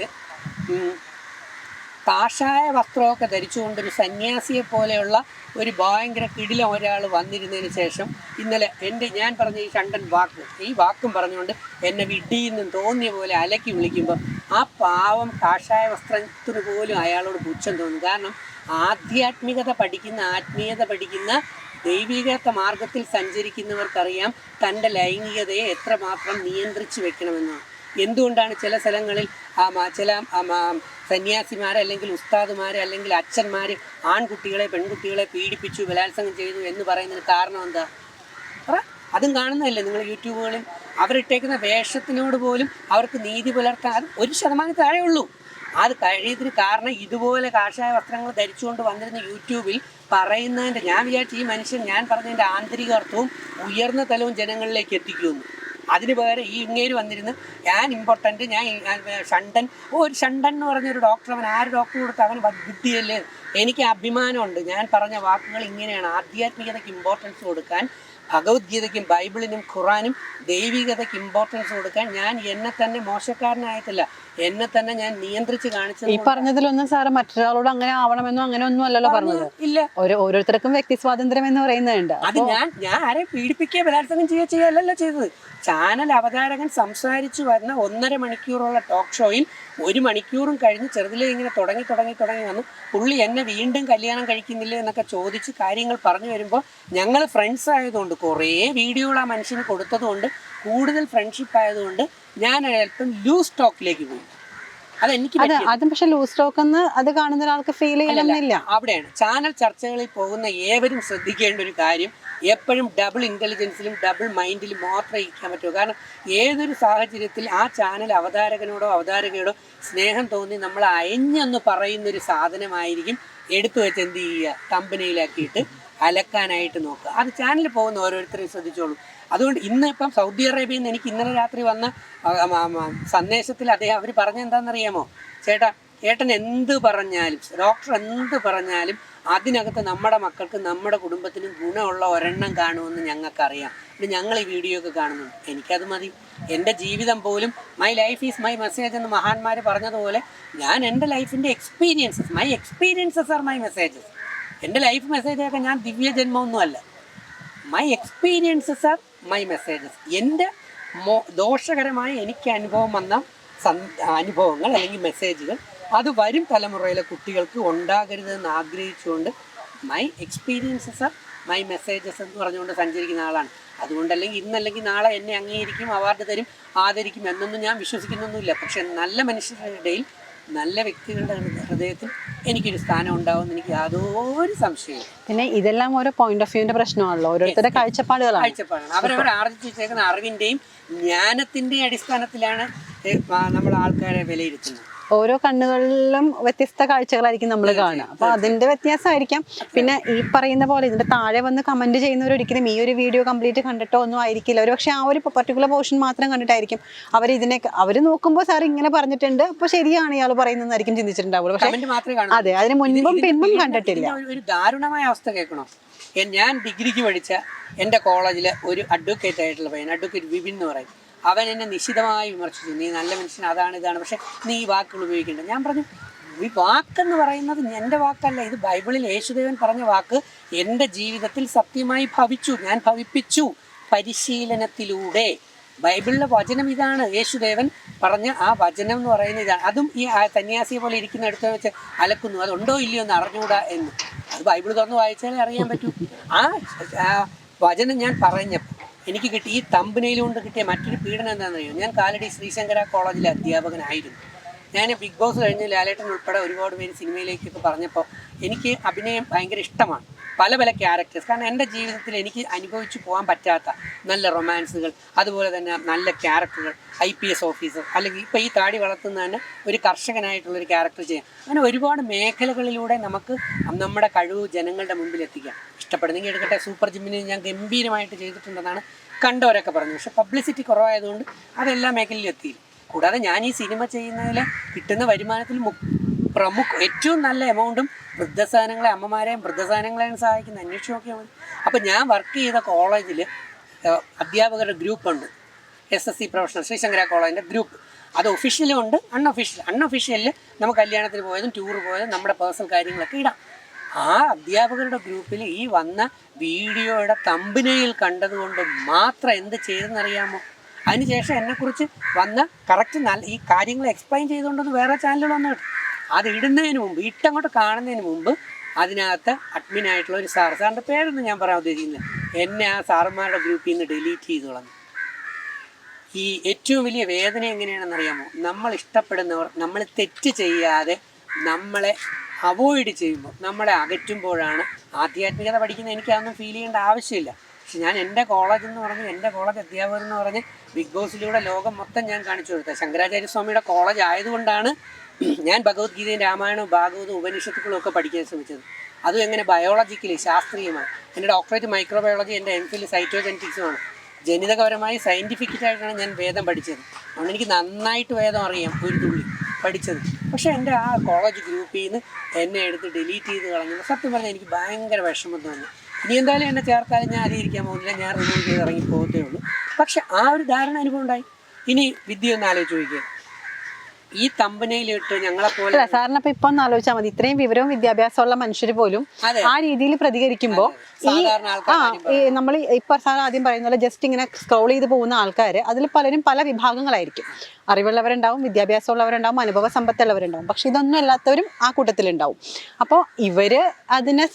[SPEAKER 1] കാഷായ വസ്ത്രമൊക്കെ ധരിച്ചുകൊണ്ട് ഒരു സന്യാസിയെ പോലെയുള്ള ഒരു ഭയങ്കര കിടിലം ഒരാൾ വന്നിരുന്നതിന് ശേഷം ഇന്നലെ എന്റെ ഞാൻ പറഞ്ഞ ഈ ഷണ്ടൻ വാക്ക് ഈ വാക്കും പറഞ്ഞുകൊണ്ട് എന്നെ വിഡിയിൽ നിന്നും തോന്നിയ പോലെ അലക്കി വിളിക്കുമ്പോൾ ആ പാവം കാഷായ വസ്ത്രത്തിന് പോലും അയാളോട് പുച്ഛം തോന്നും. കാരണം ആധ്യാത്മികത പഠിക്കുന്ന ആത്മീയത പഠിക്കുന്ന ദൈവികത മാർഗത്തിൽ സഞ്ചരിക്കുന്നവർക്കറിയാം തന്റെ ലൈംഗികതയെ എത്രമാത്രം നിയന്ത്രിച്ചു വെക്കണമെന്നാണ്. എന്തുകൊണ്ടാണ് ചില സ്ഥലങ്ങളിൽ ചില സന്യാസിമാരെ അല്ലെങ്കിൽ ഉസ്താദുമാരെ അല്ലെങ്കിൽ അച്ഛന്മാർ ആൺകുട്ടികളെ പെൺകുട്ടികളെ പീഡിപ്പിച്ചു ബലാത്സംഗം ചെയ്തു എന്ന് പറയുന്നതിന് കാരണം എന്താ? അതും കാണുന്നതല്ലേ നിങ്ങൾ യൂട്യൂബുകളിൽ. അവരിട്ടേക്കുന്ന വേഷത്തിനോട് പോലും അവർക്ക് നീതി പുലർത്താൻ അത് ഒരു ശതമാനം താഴെ ഉള്ളൂ. അത് കഴിയത്തിന് കാരണം ഇതുപോലെ കാഷായ വസ്ത്രങ്ങൾ ധരിച്ചുകൊണ്ട് വന്നിരുന്ന യൂട്യൂബിൽ പറയുന്നതിന്റെ ഞാൻ വിചാരിച്ചു ഈ മനുഷ്യൻ ഞാൻ പറഞ്ഞതിന്റെ ആന്തരിക അർത്ഥവും ഉയർന്ന തലവും ജനങ്ങളിലേക്ക് എത്തിക്കുമെന്ന്. അതിന് പകരം ഈ ഇങ്ങേര് വന്നിരുന്ന് ഞാൻ ഇമ്പോർട്ടന്റ് ഞാൻ ഷണ്ടൻ. ഓ ഒരു ഷണ്ടൻ എന്ന് പറഞ്ഞൊരു ഡോക്ടർ അവൻ ആര് ഡോക്ടർ കൊടുത്ത് അവൻ ബുദ്ധിയല്ലേ എനിക്ക് അഭിമാനമുണ്ട്. ഞാൻ പറഞ്ഞ വാക്കുകൾ ഇങ്ങനെയാണ്. ആധ്യാത്മികതയ്ക്ക് ഇമ്പോർട്ടൻസ് കൊടുക്കാൻ ഭഗവത്ഗീതയ്ക്കും ബൈബിളിനും ഖുറാനും ദൈവികതയ്ക്ക് ഇമ്പോർട്ടൻസ് കൊടുക്കാൻ ഞാൻ എന്നെ തന്നെ മോശക്കാരനായിട്ടില്ല എന്നെ തന്നെ ഞാൻ നിയന്ത്രിച്ച്
[SPEAKER 2] ഈ
[SPEAKER 1] കാണിച്ചത്
[SPEAKER 2] പറഞ്ഞതിലൊന്നും സാറ് മറ്റൊരാളോട് അങ്ങനെ ആവണമെന്നോ അങ്ങനെ ഒന്നും അല്ലല്ലോ പറഞ്ഞത്.
[SPEAKER 1] ഇല്ല.
[SPEAKER 2] ഓരോ ഓരോരുത്തർക്കും വ്യക്തി സ്വാതന്ത്ര്യം എന്ന് പറയുന്നുണ്ട്.
[SPEAKER 1] അത് ഞാൻ ഞാൻ ആരെ പീഡിപ്പിക്കുക ബലാത്സംഗം ചെയ്യുക ചെയ്യല്ലല്ലോ ചെയ്തത്. ചാനൽ അവതാരകൻ സംസാരിച്ചു വരുന്ന ഒന്നര മണിക്കൂറുള്ള ടോക്ക് ഷോയിൽ ഒരു മണിക്കൂറും കഴിഞ്ഞ് ചെറുതിലേ ഇങ്ങനെ തുടങ്ങി തുടങ്ങി തുടങ്ങി വന്നു. പുള്ളി എന്നെ വീണ്ടും കല്യാണം കഴിക്കുന്നില്ല എന്നൊക്കെ ചോദിച്ച് കാര്യങ്ങൾ പറഞ്ഞു വരുമ്പോൾ ഞങ്ങൾ ഫ്രണ്ട്സ് ആയതുകൊണ്ട് കുറേ വീഡിയോകൾ ആ മനുഷ്യന് കൊടുത്തതുകൊണ്ട് കൂടുതൽ ഫ്രണ്ട്ഷിപ്പ് ആയതുകൊണ്ട് ഞാൻ അല്പം ലൂസ് സ്റ്റോക്കിലേക്ക് പോയി. അതെനിക്ക്
[SPEAKER 2] അത് പക്ഷെ ലൂസ് സ്റ്റോക്ക് എന്ന് അത് കാണുന്ന ഒരാൾക്ക് ഫീൽ ചെയ്യണമെന്നില്ല.
[SPEAKER 1] അവിടെയാണ്. ചാനൽ ചർച്ചകളിൽ പോകുന്ന ഏവരും ശ്രദ്ധിക്കേണ്ട ഒരു കാര്യം എപ്പോഴും ഡബിൾ ഇന്റലിജൻസിലും ഡബിൾ മൈൻഡിലും മാത്രമേ ഇരിക്കാൻ പറ്റൂ. കാരണം ഏതൊരു സാഹചര്യത്തിൽ ആ ചാനൽ അവതാരകനോടോ അവതാരകയോടോ സ്നേഹം തോന്നി നമ്മൾ അയഞ്ഞെന്ന് പറയുന്ന ഒരു സാധനമായിരിക്കും എടുത്തു വെച്ച് എന്ത് ചെയ്യുക? കമ്പനിയിലാക്കിയിട്ട് അലക്കാനായിട്ട് നോക്കുക. അത് ചാനലിൽ പോകുന്ന ഓരോരുത്തരെയും ശ്രദ്ധിച്ചോളൂ. അതുകൊണ്ട് ഇന്ന് ഇപ്പം സൗദി അറേബ്യയിൽ നിന്ന് എനിക്ക് ഇന്നലെ രാത്രി വന്ന സന്ദേശത്തിൽ അദ്ദേഹം അവർ പറഞ്ഞെന്താണെന്നറിയാമോ ചേട്ടാ ഏട്ടൻ എന്ത് പറഞ്ഞാലും ഡോക്ടർ എന്ത് പറഞ്ഞാലും അതിനകത്ത് നമ്മുടെ മക്കൾക്ക് നമ്മുടെ കുടുംബത്തിനും ഗുണമുള്ള ഒരെണ്ണം കാണുമെന്ന് ഞങ്ങൾക്കറിയാം. ഇത് ഞങ്ങൾ ഈ വീഡിയോ ഒക്കെ കാണുന്നുണ്ട്. എനിക്കത് മതി. എന്റെ ജീവിതം പോലും my life is my message എന്ന് മഹാന്മാർ പറഞ്ഞതുപോലെ ഞാൻ എന്റെ ലൈഫിന്റെ experiences my experiences are my messages എന്റെ ലൈഫ് മെസ്സേജൊക്കെ ഞാൻ ദിവ്യ ജന്മമൊന്നുമല്ല my experiences are my messages എന്റെ മോ ദോഷകരമായ എനിക്ക് അനുഭവം വന്ന അനുഭവങ്ങൾ അല്ലെങ്കിൽ മെസ്സേജുകൾ അത് വരും തലമുറയിലെ കുട്ടികൾക്ക് ഉണ്ടാകരുതെന്ന് ആഗ്രഹിച്ചുകൊണ്ട് മൈ എക്സ്പീരിയൻസസ് മൈ മെസ്സേജസ് എന്ന് പറഞ്ഞുകൊണ്ട് സഞ്ചരിക്കുന്ന ആളാണ്. അതുകൊണ്ടല്ലെങ്കിൽ ഇന്നല്ലെങ്കിൽ നാളെ എന്നെ അംഗീകരിക്കും അവാർഡ് തരും ആദരിക്കും എന്നൊന്നും ഞാൻ വിശ്വസിക്കുന്നൊന്നുമില്ല. പക്ഷെ നല്ല മനുഷ്യരുടെ ഇടയിൽ നല്ല വ്യക്തികളുടെ ഹൃദയത്തിൽ എനിക്കൊരു സ്ഥാനം ഉണ്ടാവും എനിക്ക് യാതൊരു സംശയവും
[SPEAKER 2] പിന്നെ ഇതെല്ലാം ഓരോ പോയിന്റ് ഓഫ് വ്യൂവിന്റെ പ്രശ്നമാണല്ലോ. ഓരോരുത്തരുടെ കാഴ്ചപ്പാടുകളാണ്.
[SPEAKER 1] കാഴ്ചപ്പാടാണ്. അവരവർ ആർജിച്ചേക്കുന്ന വെച്ചേക്കുന്ന അറിവിന്റെയും ജ്ഞാനത്തിന്റെയും അടിസ്ഥാനത്തിലാണ് നമ്മൾ ആൾക്കാരെ വിലയിരുത്തുന്നത്.
[SPEAKER 2] ഓരോ കണ്ണുകളിലും വ്യത്യസ്ത കാഴ്ചകളായിരിക്കും നമ്മൾ കാണുക. അപ്പൊ അതിന്റെ വ്യത്യാസമായിരിക്കാം. പിന്നെ ഈ പറയുന്ന പോലെ ഇതിന്റെ താഴെ വന്ന് കമന്റ് ചെയ്യുന്നവർ ഒരിക്കലും ഈ ഒരു വീഡിയോ കംപ്ലീറ്റ് കണ്ടിട്ടോ ഒന്നും ആയിരിക്കില്ല. ഒരു പക്ഷെ ആ ഒരു പർട്ടിക്കുലർ പോർഷൻ മാത്രം കണ്ടിട്ടായിരിക്കും അവർ ഇതിനെ അവർ നോക്കുമ്പോൾ സാർ ഇങ്ങനെ പറഞ്ഞിട്ടുണ്ട്. അപ്പൊ ശരിയാണ് ഇയാൾ പറയുന്നതായിരിക്കും ചിന്തിച്ചിട്ടുണ്ടാവുള്ളൂ. പക്ഷേ അതെ അതിന് മുൻപും പിൻപും കണ്ടിട്ടില്ല.
[SPEAKER 1] ഒരു- ഒരു ദാരുണമായ അവസ്ഥ കേൾക്കണോ? ഞാൻ ഡിഗ്രിക്ക് പഠിച്ച എന്റെ കോളേജിലെ ഒരു അഡ്വക്കേറ്റ് ആയിട്ടുള്ള പയ്യൻ അഡ്വക്കേറ്റ് വിപിൻ എന്ന് പറയും. അവൻ എന്നെ നിശിതമായി വിമർശിച്ചു. നീ നല്ല മനുഷ്യൻ അതാണ് ഇതാണ്. പക്ഷെ നീ ഈ വാക്കുകൾ ഉപയോഗിക്കേണ്ട. ഞാൻ പറഞ്ഞു ഈ വാക്കെന്ന് പറയുന്നത് എന്റെ വാക്കല്ല. ഇത് ബൈബിളിൽ യേശുദേവൻ പറഞ്ഞ വാക്ക് എന്റെ ജീവിതത്തിൽ സത്യമായി ഭവിച്ചു. ഞാൻ ഭവിപ്പിച്ചു പരിശീലനത്തിലൂടെ. ബൈബിളിലെ വചനം ഇതാണ്. യേശുദേവൻ പറഞ്ഞ ആ വചനം എന്ന് പറയുന്ന ഇതാണ്. അതും ഈ സന്യാസിയെ പോലെ ഇരിക്കുന്ന അടുത്ത് വെച്ച് അലക്കുന്നു. അതുണ്ടോ ഇല്ലയോ എന്ന് അറിഞ്ഞുകൂടാ എന്ന്. അത് ബൈബിൾ തുറന്ന് വായിച്ചാലേ അറിയാൻ പറ്റൂ. ആ വചനം ഞാൻ പറഞ്ഞപ്പോൾ എനിക്ക് കിട്ടി. ഈ തമ്പനയിൽ കൊണ്ട് കിട്ടിയ മറ്റൊരു പീഡനം എന്താണെന്ന് അറിയാം ഞാൻ കാലടി ശ്രീശങ്കര കോളേജിലെ അധ്യാപകനായിരുന്നു. ഞാൻ ബിഗ് ബോസ് കഴിഞ്ഞ് ലാലേട്ടൻ ഉൾപ്പെടെ ഒരുപാട് പേര് സിനിമയിലേക്കൊക്കെ പറഞ്ഞപ്പോൾ എനിക്ക് അഭിനയം ഭയങ്കര ഇഷ്ടമാണ്. പല പല ക്യാരക്ടേഴ്സ് കാരണം എന്റെ ജീവിതത്തിൽ എനിക്ക് അനുഭവിച്ചു പോകാൻ പറ്റാത്ത നല്ല റൊമാൻസുകൾ അതുപോലെ തന്നെ നല്ല ക്യാരക്ടറുകൾ ഐ പി എസ് ഓഫീസർ അല്ലെങ്കിൽ ഇപ്പോൾ ഈ താടി വളർത്തുന്ന തന്നെ ഒരു കർഷകനായിട്ടുള്ളൊരു ക്യാരക്ടർ ചെയ്യാം. അങ്ങനെ ഒരുപാട് മേഖലകളിലൂടെ നമുക്ക് നമ്മുടെ കഴിവ് ജനങ്ങളുടെ മുമ്പിൽ എത്തിക്കാം. ഇഷ്ടപ്പെടുന്നെങ്കിൽ എടുക്കട്ടെ. സൂപ്പർ ജിമ്മിന് ഞാൻ ഗംഭീരമായിട്ട് ചെയ്തിട്ടുണ്ടെന്നാണ് കണ്ടവരൊക്കെ പറഞ്ഞു പക്ഷെ പബ്ലിസിറ്റി കുറവായതുകൊണ്ട് അതെല്ലാ മേഖലയിലും എത്തിയില്ല. കൂടാതെ ഞാൻ ഈ സിനിമ ചെയ്യുന്നതിൽ കിട്ടുന്ന വരുമാനത്തിൽ പ്രമുഖ ഏറ്റവും നല്ല എമൗണ്ടും വൃദ്ധസാധനങ്ങളെ അമ്മമാരെയും വൃദ്ധസാധനങ്ങളെയും സഹായിക്കുന്ന അന്വേഷിച്ച് നോക്കിയാൽ മതി അപ്പം ഞാൻ വർക്ക് ചെയ്ത കോളേജിൽ അധ്യാപകരുടെ ഗ്രൂപ്പുണ്ട് S S C professional Sreesankara കോളേജിന്റെ ഗ്രൂപ്പ് അത് ഒഫീഷ്യലും ഉണ്ട് അൺഒഫീഷ്യൽ അൺഒഫീഷ്യലിൽ നമുക്ക് കല്യാണത്തിന് പോയതും ടൂർ പോയതും നമ്മുടെ പേഴ്സണൽ കാര്യങ്ങളൊക്കെ ഇടാം. ആ അധ്യാപകരുടെ ഗ്രൂപ്പിൽ ഈ വന്ന വീഡിയോയുടെ തമ്പിനയിൽ കണ്ടതുകൊണ്ട് മാത്രം എന്ത് ചെയ്തെന്നറിയാമോ? അതിനുശേഷം എന്നെക്കുറിച്ച് വന്ന് കറക്റ്റ് നല്ല ഈ കാര്യങ്ങൾ എക്സ്പ്ലെയിൻ ചെയ്തുകൊണ്ടൊന്ന് വേറെ ചാനലുകൾ വന്നു കിട്ടും. അത് ഇടുന്നതിന് മുമ്പ് ഇട്ടങ്ങോട്ട് കാണുന്നതിന് മുമ്പ് അതിനകത്ത് അഡ്മിൻ ആയിട്ടുള്ള ഒരു സാർ സാറിന്റെ പേരൊന്നും ഞാൻ പറയാൻ ഉദ്ദേശിക്കുന്നത് എന്നെ ആ സാറന്മാരുടെ ഗ്രൂപ്പിൽ നിന്ന് ഡിലീറ്റ് ചെയ്തു കളഞ്ഞു. ഈ ഏറ്റവും വലിയ വേദന എങ്ങനെയാണെന്ന് അറിയാമോ? നമ്മൾ ഇഷ്ടപ്പെടുന്നവർ നമ്മൾ തെറ്റ് ചെയ്യാതെ നമ്മളെ അവോയ്ഡ് ചെയ്യുമ്പോൾ നമ്മളെ അകറ്റുമ്പോഴാണ് ആധ്യാത്മികത പഠിക്കുന്ന എനിക്കതൊന്നും ഫീൽ ചെയ്യേണ്ട ആവശ്യമില്ല. പക്ഷെ ഞാൻ എന്റെ കോളേജ് എന്ന് പറഞ്ഞ് എന്റെ കോളേജ് അധ്യാപകർ എന്ന് പറഞ്ഞ് ബിഗ് ബോസിലൂടെ ലോകം മൊത്തം ഞാൻ കാണിച്ചു കൊടുത്തത്. ശങ്കരാചാര്യ സ്വാമിയുടെ കോളേജ് ആയതുകൊണ്ടാണ് ഞാൻ ഭഗവത്ഗീതയും രാമായണവും ഭാഗവതവും ഉപനിഷത്തുക്കളും ഒക്കെ പഠിക്കാൻ ശ്രമിച്ചത്. അതും എങ്ങനെ ബയോളജിക്കലി ശാസ്ത്രീയമാണ്. എന്റെ ഡോക്ടറേറ്റ് മൈക്രോബയോളജി എന്റെ എം ഫിൽ സൈറ്റോജെനറ്റിക്സുമാണ് ജനിതകപരമായി സയന്റിഫിക്കായിട്ടാണ് ഞാൻ വേദം പഠിച്ചത്. അതുകൊണ്ട് എനിക്ക് നന്നായിട്ട് വേദം അറിയാം ഒരു തുള്ളി പഠിച്ചത്. പക്ഷേ എന്റെ ആ കോളേജ് ഗ്രൂപ്പിൽ നിന്ന് എന്നെ എടുത്ത് ഡിലീറ്റ് ചെയ്ത് കളഞ്ഞു. സത്യം പറഞ്ഞാൽ എനിക്ക് ഭയങ്കര വിഷമം തോന്നി. ഇനി എന്തായാലും എന്നെ ചേർത്താലും ഞാൻ അതിരിക്കാൻ പോകുന്നില്ല. ഞാൻ റിമൂവ് ചെയ്ത് ഇറങ്ങി പോകത്തേ ഉള്ളൂ. പക്ഷേ ആ ഒരു ധാരണ അനുഭവം ഉണ്ടായി. ഇനി വിദ്യ ഒന്ന് ആലോചിച്ച് നോക്കിക്കുക ഈ തമ്പനയിലിട്ട് ഞങ്ങളെപ്പോലെ
[SPEAKER 2] അല്ല സാറിന് അപ്പൊ ഇപ്പൊ ഒന്ന് ആലോചിച്ചാൽ മതി. ഇത്രയും വിവരവും വിദ്യാഭ്യാസമുള്ള മനുഷ്യർ പോലും ആ രീതിയിൽ പ്രതികരിക്കുമ്പോൾ ഈ
[SPEAKER 1] സാധാരണ
[SPEAKER 2] ആ നമ്മൾ ഇപ്പൊ സാർ ആദ്യം പറയുന്ന പോലെ ജസ്റ്റ് ഇങ്ങനെ സ്ക്രോൾ ചെയ്ത് പോകുന്ന ആൾക്കാർ അതിൽ പലരും പല വിഭാഗങ്ങളായിരിക്കും. അറിവുള്ളവരുണ്ടാവും വിദ്യാഭ്യാസമുള്ളവരുണ്ടാവും അനുഭവ സമ്പത്തുള്ളവരുണ്ടാവും. പക്ഷെ ഇതൊന്നും അല്ലാത്തവരും ആ കൂട്ടത്തിലുണ്ടാവും. അപ്പോൾ ഇവർ അതിനെ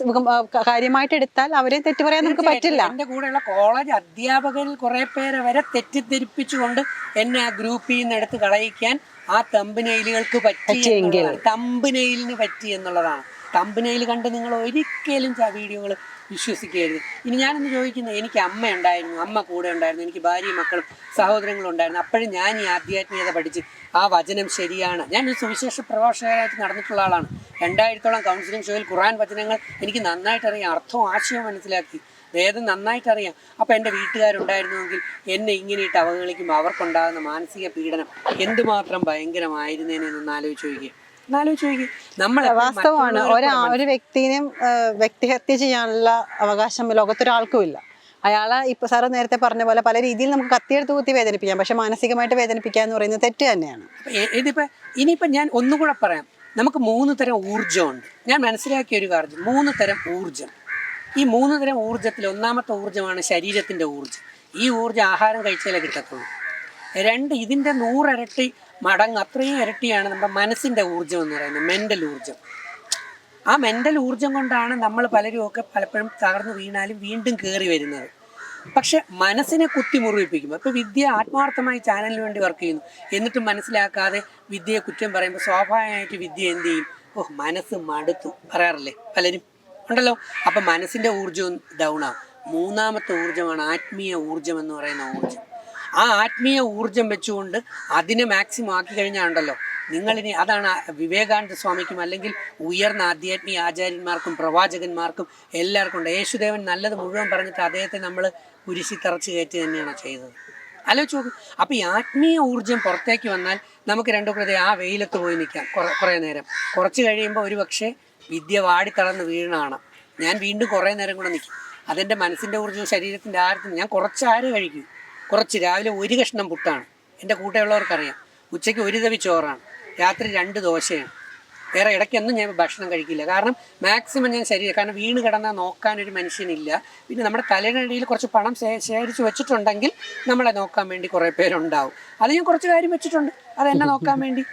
[SPEAKER 2] കാര്യമായിട്ട് എടുത്താൽ അവരെ തെറ്റ് പറയാൻ നമുക്ക് പറ്റില്ല.
[SPEAKER 1] എന്റെ കൂടെയുള്ള കോളേജ് അധ്യാപകരിൽ കുറെ പേരെ വരെ തെറ്റിദ്ധരിപ്പിച്ചുകൊണ്ട് എന്നെ ആ ഗ്രൂപ്പിൽ നിന്ന് എടുത്ത് കളയിക്കാൻ ആ തമ്പനയിലുകൾക്ക് പറ്റി
[SPEAKER 2] പറ്റിയെങ്കിൽ.
[SPEAKER 1] തമ്പനയിലിന് പറ്റി എന്നുള്ളതാണ്. തമ്പനയിൽ കണ്ട് നിങ്ങൾ ഒരിക്കലും ആ വീഡിയോകൾ വിശ്വസിക്കരുത്. ഇനി ഞാനൊന്ന് ചോദിക്കുന്നത് എനിക്ക് അമ്മ ഉണ്ടായിരുന്നു അമ്മ കൂടെ ഉണ്ടായിരുന്നു എനിക്ക് ഭാര്യയും മക്കളും സഹോദരങ്ങളും ഉണ്ടായിരുന്നു. അപ്പോഴും ഞാൻ ഈ ആധ്യാത്മികത പഠിച്ച് ആ വചനം ശരിയാണ്. ഞാൻ ഒരു സുവിശേഷ പ്രഭാഷകരായിട്ട് നടന്നിട്ടുള്ള ആളാണ്. രണ്ടായിരത്തോളം കൗൺസിലിംഗ് ഷോയിൽ ഖുറാൻ വചനങ്ങൾ എനിക്ക് നന്നായിട്ട് അറിയാം അർത്ഥവും ആശയവും മനസ്സിലാക്കി. വേദം നന്നായിട്ട് അറിയാം അപ്പം എന്റെ വീട്ടുകാരുണ്ടായിരുന്നുവെങ്കിൽ എന്നെ ഇങ്ങനെ ഇട്ട് അവഹേളിക്കുമ്പോൾ അവർക്കുണ്ടാകുന്ന മാനസിക പീഡനം എന്തുമാത്രം ഭയങ്കരമായിരുന്നേനെന്നൊന്ന് ആലോചിച്ച് നോക്കിയേ.
[SPEAKER 2] വാസ്തവമാണ്. ഒരാ ഒരു വ്യക്തിനെയും വ്യക്തിഹത്യ ചെയ്യാനുള്ള അവകാശം ലോകത്തൊരാൾക്കും ഇല്ല അയാളെ ഇപ്പൊ സാറ് നേരത്തെ പറഞ്ഞ പോലെ പല രീതിയിൽ നമുക്ക് കത്തിയെടുത്ത് കുത്തി വേദനിപ്പിക്കാം. പക്ഷെ മാനസികമായിട്ട് വേദനിപ്പിക്കുക എന്ന് പറയുന്നത് തെറ്റ് തന്നെയാണ്.
[SPEAKER 1] ഇതിപ്പോ ഇനിയിപ്പോ ഞാൻ ഒന്നുകൂടെ പറയാം. നമുക്ക് മൂന്ന് തരം ഊർജമുണ്ട്. ഞാൻ മനസ്സിലാക്കിയ ഒരു കാര്യം. മൂന്ന് തരം ഊർജം. ഈ മൂന്ന് തരം ഊർജത്തിൽ ഒന്നാമത്തെ ഊർജമാണ് ശരീരത്തിന്റെ ഊർജം. ഈ ഊർജം ആഹാരം കഴിച്ചാലേ കിട്ടത്തുള്ളൂ. രണ്ട് ഇതിന്റെ നൂറിരട്ടി മടങ്ങ് അത്രയും ഇരട്ടിയാണ് നമ്മുടെ മനസ്സിന്റെ ഊർജം എന്ന് പറയുന്നത് മെന്റൽ ഊർജം. ആ മെന്റൽ ഊർജം കൊണ്ടാണ് നമ്മൾ പലരും ഒക്കെ പലപ്പോഴും തകർന്നു വീണാലും വീണ്ടും കയറി വരുന്നത്. പക്ഷെ മനസ്സിനെ കുത്തി മുറിവിപ്പിക്കും ഇപ്പോൾ വിദ്യ ആത്മാർത്ഥമായി ചാനലിന് വേണ്ടി വർക്ക് ചെയ്യുന്നു. എന്നിട്ടും മനസ്സിലാക്കാതെ വിദ്യയെ കുറ്റം പറയുമ്പോൾ സ്വാഭാവികമായിട്ട് വിദ്യ എന്ത് ചെയ്യും? ഓഹ് മനസ്സ് മടുത്തു. പറയാറില്ലേ? പലരും ഉണ്ടല്ലോ. അപ്പം മനസ്സിന്റെ ഊർജവും ഡൗൺ മൂന്നാമത്തെ ഊർജമാണ് ആത്മീയ ഊർജം എന്ന് പറയുന്ന ഊർജം. ആ ആത്മീയ ഊർജം വെച്ചുകൊണ്ട് അതിനെ മാക്സിമം ആക്കി കഴിഞ്ഞാൽ ഉണ്ടല്ലോ. നിങ്ങളിനി അതാണ് വിവേകാനന്ദ സ്വാമിക്കും അല്ലെങ്കിൽ ഉയർന്ന ആധ്യാത്മിക ആചാര്യന്മാർക്കും പ്രവാചകന്മാർക്കും എല്ലാവർക്കും ഉണ്ട്. യേശുദേവൻ നല്ലത് മുഴുവൻ പറഞ്ഞിട്ട് അദ്ദേഹത്തെ നമ്മൾ കുരിശി തറച്ച് കയറ്റി തന്നെയാണ് ചെയ്തത്. ആലോചിച്ച് നോക്കും. അപ്പം ഈ ആത്മീയ ഊർജം പുറത്തേക്ക് വന്നാൽ നമുക്ക് രണ്ടു കൂടെ ആ വെയിലത്ത് പോയി നിൽക്കാം. കുറേ കുറേ നേരം. കുറച്ച് കഴിയുമ്പോൾ ഒരു പക്ഷേ വിദ്യ വാടിത്തളർന്ന് വീണാണ് ഞാൻ വീണ്ടും കുറേ നേരം കൂടെ നിൽക്കും. അതെന്റെ മനസ്സിന്റെ ഊർജവും ശരീരത്തിന്റെ ആരത്തിന് ഞാൻ കുറച്ച് ആര് കഴിക്കും. കുറച്ച് രാവിലെ ഒരു കഷ്ണം പുട്ടാണ്. എന്റെ കൂടെയുള്ളവർക്കറിയാം. ഉച്ചയ്ക്ക് ഒരു തവി ചോറാണ്. രാത്രി രണ്ട് ദോശയാണ്. വേറെ ഇടയ്ക്കൊന്നും ഞാൻ ഭക്ഷണം കഴിക്കില്ല. കാരണം മാക്സിമം ഞാൻ ശരീരം കാരണം വീണ് കിടന്നാൽ നോക്കാൻ ഒരു മനുഷ്യനില്ല. പിന്നെ നമ്മുടെ തലയിടയിൽ കുറച്ച് പണം ശേഖരിച്ച് വെച്ചിട്ടുണ്ടെങ്കിൽ നമ്മളെ നോക്കാൻ വേണ്ടി കുറേ പേരുണ്ടാവും. അത് ഞാൻ കുറച്ച് കാര്യം വെച്ചിട്ടുണ്ട്. അത് എന്നെ നോക്കാൻ വേണ്ടി.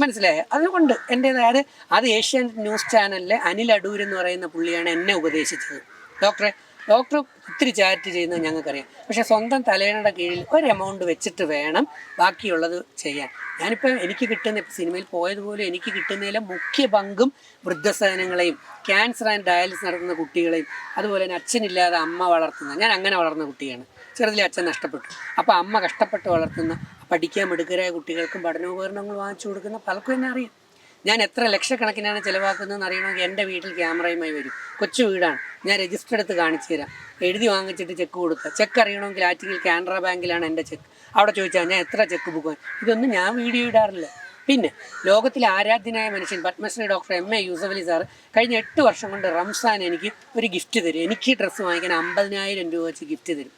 [SPEAKER 1] മനസ്സിലായോ? അതുകൊണ്ട് എന്റേതായത് അത് ഏഷ്യൻ ന്യൂസ് ചാനലിലെ അനിൽ അടൂർ എന്ന് പറയുന്ന പുള്ളിയാണ് എന്നെ ഉപദേശിച്ചത്. ഡോക്ടറെ ഡോക്ടർ ഒത്തിരി ചാരിറ്റി ചെയ്യുന്നത് ഞങ്ങൾക്കറിയാം. പക്ഷേ സ്വന്തം തലേണയുടെ കീഴിൽ ഒരു എമൗണ്ട് വെച്ചിട്ട് വേണം ബാക്കിയുള്ളത് ചെയ്യാൻ. ഞാനിപ്പോൾ എനിക്ക് കിട്ടുന്ന സിനിമയിൽ പോയതുപോലെ എനിക്ക് കിട്ടുന്നതിലെ മുഖ്യ പങ്കും വൃദ്ധസദനങ്ങളെയും ക്യാൻസർ ആൻഡ് ഡയാലിസിസ് നടത്തുന്ന കുട്ടികളെയും അതുപോലെ തന്നെ അച്ഛനില്ലാതെ അമ്മ വളർത്തുന്ന ഞാൻ അങ്ങനെ വളർന്ന കുട്ടിയാണ്. ചെറുതിലെ അച്ഛൻ നഷ്ടപ്പെട്ടു. അപ്പോൾ അമ്മ കഷ്ടപ്പെട്ട് വളർത്തുന്ന പഠിക്കാൻ മിടുക്കരായ കുട്ടികൾക്കും പഠനോപകരണങ്ങൾ വാങ്ങിച്ചു കൊടുക്കുന്ന പലർക്കും എന്നെ അറിയാം. ഞാൻ എത്ര ലക്ഷക്കണക്കിനാണ് ചിലവാക്കുന്നതെന്ന് അറിയണമെങ്കിൽ എന്റെ വീട്ടിൽ ക്യാമറയുമായി വരും. കൊച്ചു വീടാണ്. ഞാൻ രജിസ്റ്റർ എടുത്ത് കാണിച്ചു തരാം. എഴുതി വാങ്ങിച്ചിട്ട് ചെക്ക് കൊടുക്കുക ചെക്ക് അറിയണമെങ്കിൽ ആറ്റിങ്ങിൽ കാനറ ബാങ്കിലാണ് എന്റെ ചെക്ക് അവിടെ ചോദിച്ചാൽ ഞാൻ എത്ര ചെക്ക് ബുക്ക് ഇതൊന്നും ഞാൻ വീഡിയോ ഇടാറില്ല. പിന്നെ ലോകത്തിലെ ആരാധ്യനായ മനുഷ്യൻ Padmashri doctor M A Yusuff Ali sir കഴിഞ്ഞ എട്ട് വർഷം കൊണ്ട് റംസാൻ എനിക്ക് ഒരു ഗിഫ്റ്റ് തരും. എനിക്ക് ഡ്രസ്സ് വാങ്ങിക്കാൻ അമ്പതിനായിരം രൂപ വെച്ച് ഗിഫ്റ്റ് തരും.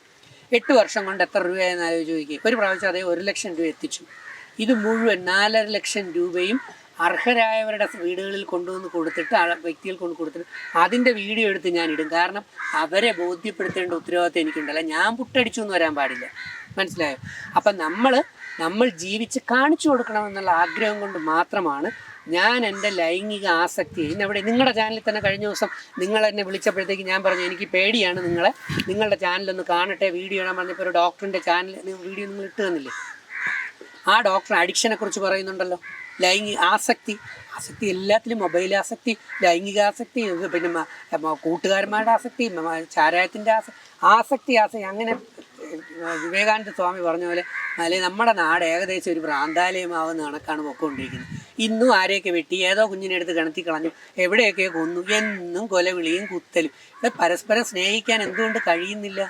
[SPEAKER 1] എട്ട് വർഷം കൊണ്ട് എത്ര രൂപയെന്ന് ആലോചിച്ച് ചോദിക്കുക ഒരു പ്രാവശ്യം അതേ ഒരു ലക്ഷം രൂപ എത്തിച്ചു. ഇത് മുഴുവൻ നാലര ലക്ഷം രൂപയും അർഹരായവരുടെ വീടുകളിൽ കൊണ്ടുവന്ന് കൊടുത്തിട്ട് ആ വ്യക്തികൾ കൊണ്ട് കൊടുത്തിട്ട് അതിന്റെ വീഡിയോ എടുത്ത് ഞാൻ ഇടും. കാരണം അവരെ ബോധ്യപ്പെടുത്തേണ്ട ഉത്തരവാദിത്തം എനിക്കുണ്ടല്ല ഞാൻ പുട്ടടിച്ചു എന്ന് വരാൻ പാടില്ല. മനസ്സിലായോ? അപ്പം നമ്മൾ നമ്മൾ ജീവിച്ച് കാണിച്ചു കൊടുക്കണമെന്നുള്ള ആഗ്രഹം കൊണ്ട് മാത്രമാണ് ഞാൻ എന്റെ ലൈംഗിക ആസക്തി ഇന്ന് അവിടെ നിങ്ങളുടെ ചാനലിൽ തന്നെ കഴിഞ്ഞ ദിവസം നിങ്ങൾ എന്നെ വിളിച്ചപ്പോഴത്തേക്ക് ഞാൻ പറഞ്ഞു എനിക്ക് പേടിയാണ് നിങ്ങളെ. നിങ്ങളുടെ ചാനലൊന്ന് കാണട്ടെ വീഡിയോ ഇടാൻ പറഞ്ഞപ്പോൾ ഒരു ഡോക്ടറിന്റെ ചാനൽ വീഡിയോ നിങ്ങൾ ഇട്ട് തന്നില്ലേ? ആ ഡോക്ടർ അഡിക്ഷനെ കുറിച്ച് പറയുന്നുണ്ടല്ലോ. ലൈംഗിക ആസക്തി. ആസക്തി എല്ലാത്തിലും മൊബൈൽ ആസക്തി ലൈംഗിക ആസക്തി പിന്നെ കൂട്ടുകാരന്മാരുടെ ആസക്തി ചാരായത്തിന്റെ ആസക്തി ആസക്തി ആസക്തി അങ്ങനെ വിവേകാനന്ദ സ്വാമി പറഞ്ഞ പോലെ അല്ലെ നമ്മുടെ നാട് ഏകദേശം ഒരു ഭ്രാന്താലയമാവുന്ന കണക്കാണ് പൊക്കോണ്ടിരിക്കുന്നത്. ഇന്നും ആരെയൊക്കെ വെട്ടി? ഏതോ കുഞ്ഞിനെ എടുത്ത് കിണത്തി കളഞ്ഞു. എവിടെയൊക്കെ കൊന്നു? എന്നും കൊലവിളിയും കുത്തലും. ഇത് പരസ്പരം സ്നേഹിക്കാൻ എന്തുകൊണ്ട് കഴിയുന്നില്ല?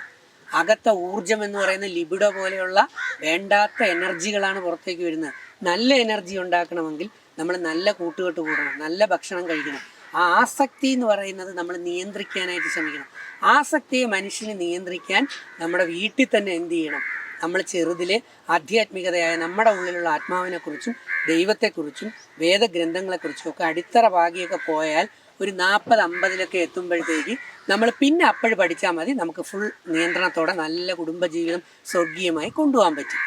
[SPEAKER 1] അകത്ത ഊർജം എന്ന് പറയുന്ന ലിബിഡോ പോലെയുള്ള വേണ്ടാത്ത എനർജികളാണ് പുറത്തേക്ക് വരുന്നത്. നല്ല എനർജി ഉണ്ടാക്കണമെങ്കിൽ നമ്മൾ നല്ല കൂട്ടുകെട്ട് കൂടണം. നല്ല ഭക്ഷണം കഴിക്കണം. ആ ആസക്തി എന്ന് പറയുന്നത് നമ്മൾ നിയന്ത്രിക്കാനായിട്ട് ശ്രമിക്കണം. ആസക്തിയെ മനുഷ്യനെ നിയന്ത്രിക്കാൻ നമ്മുടെ വീട്ടിൽ തന്നെ എന്ത് ചെയ്യണം? നമ്മൾ ചെറുതിലെ ആധ്യാത്മികതയായ നമ്മുടെ ഉള്ളിലുള്ള ആത്മാവിനെക്കുറിച്ചും ദൈവത്തെക്കുറിച്ചും വേദഗ്രന്ഥങ്ങളെക്കുറിച്ചും ഒക്കെ അടിത്തറ ഭാഗിയൊക്കെ പോയാൽ ഒരു നാൽപ്പത് അമ്പതിലൊക്കെ എത്തുമ്പോഴത്തേക്ക് നമ്മൾ പിന്നെ അപ്പോഴ് പഠിച്ചാൽ മതി. നമുക്ക് ഫുൾ നിയന്ത്രണത്തോടെ നല്ല കുടുംബജീവിതം സ്വർഗീയമായി കൊണ്ടുപോകാൻ പറ്റും.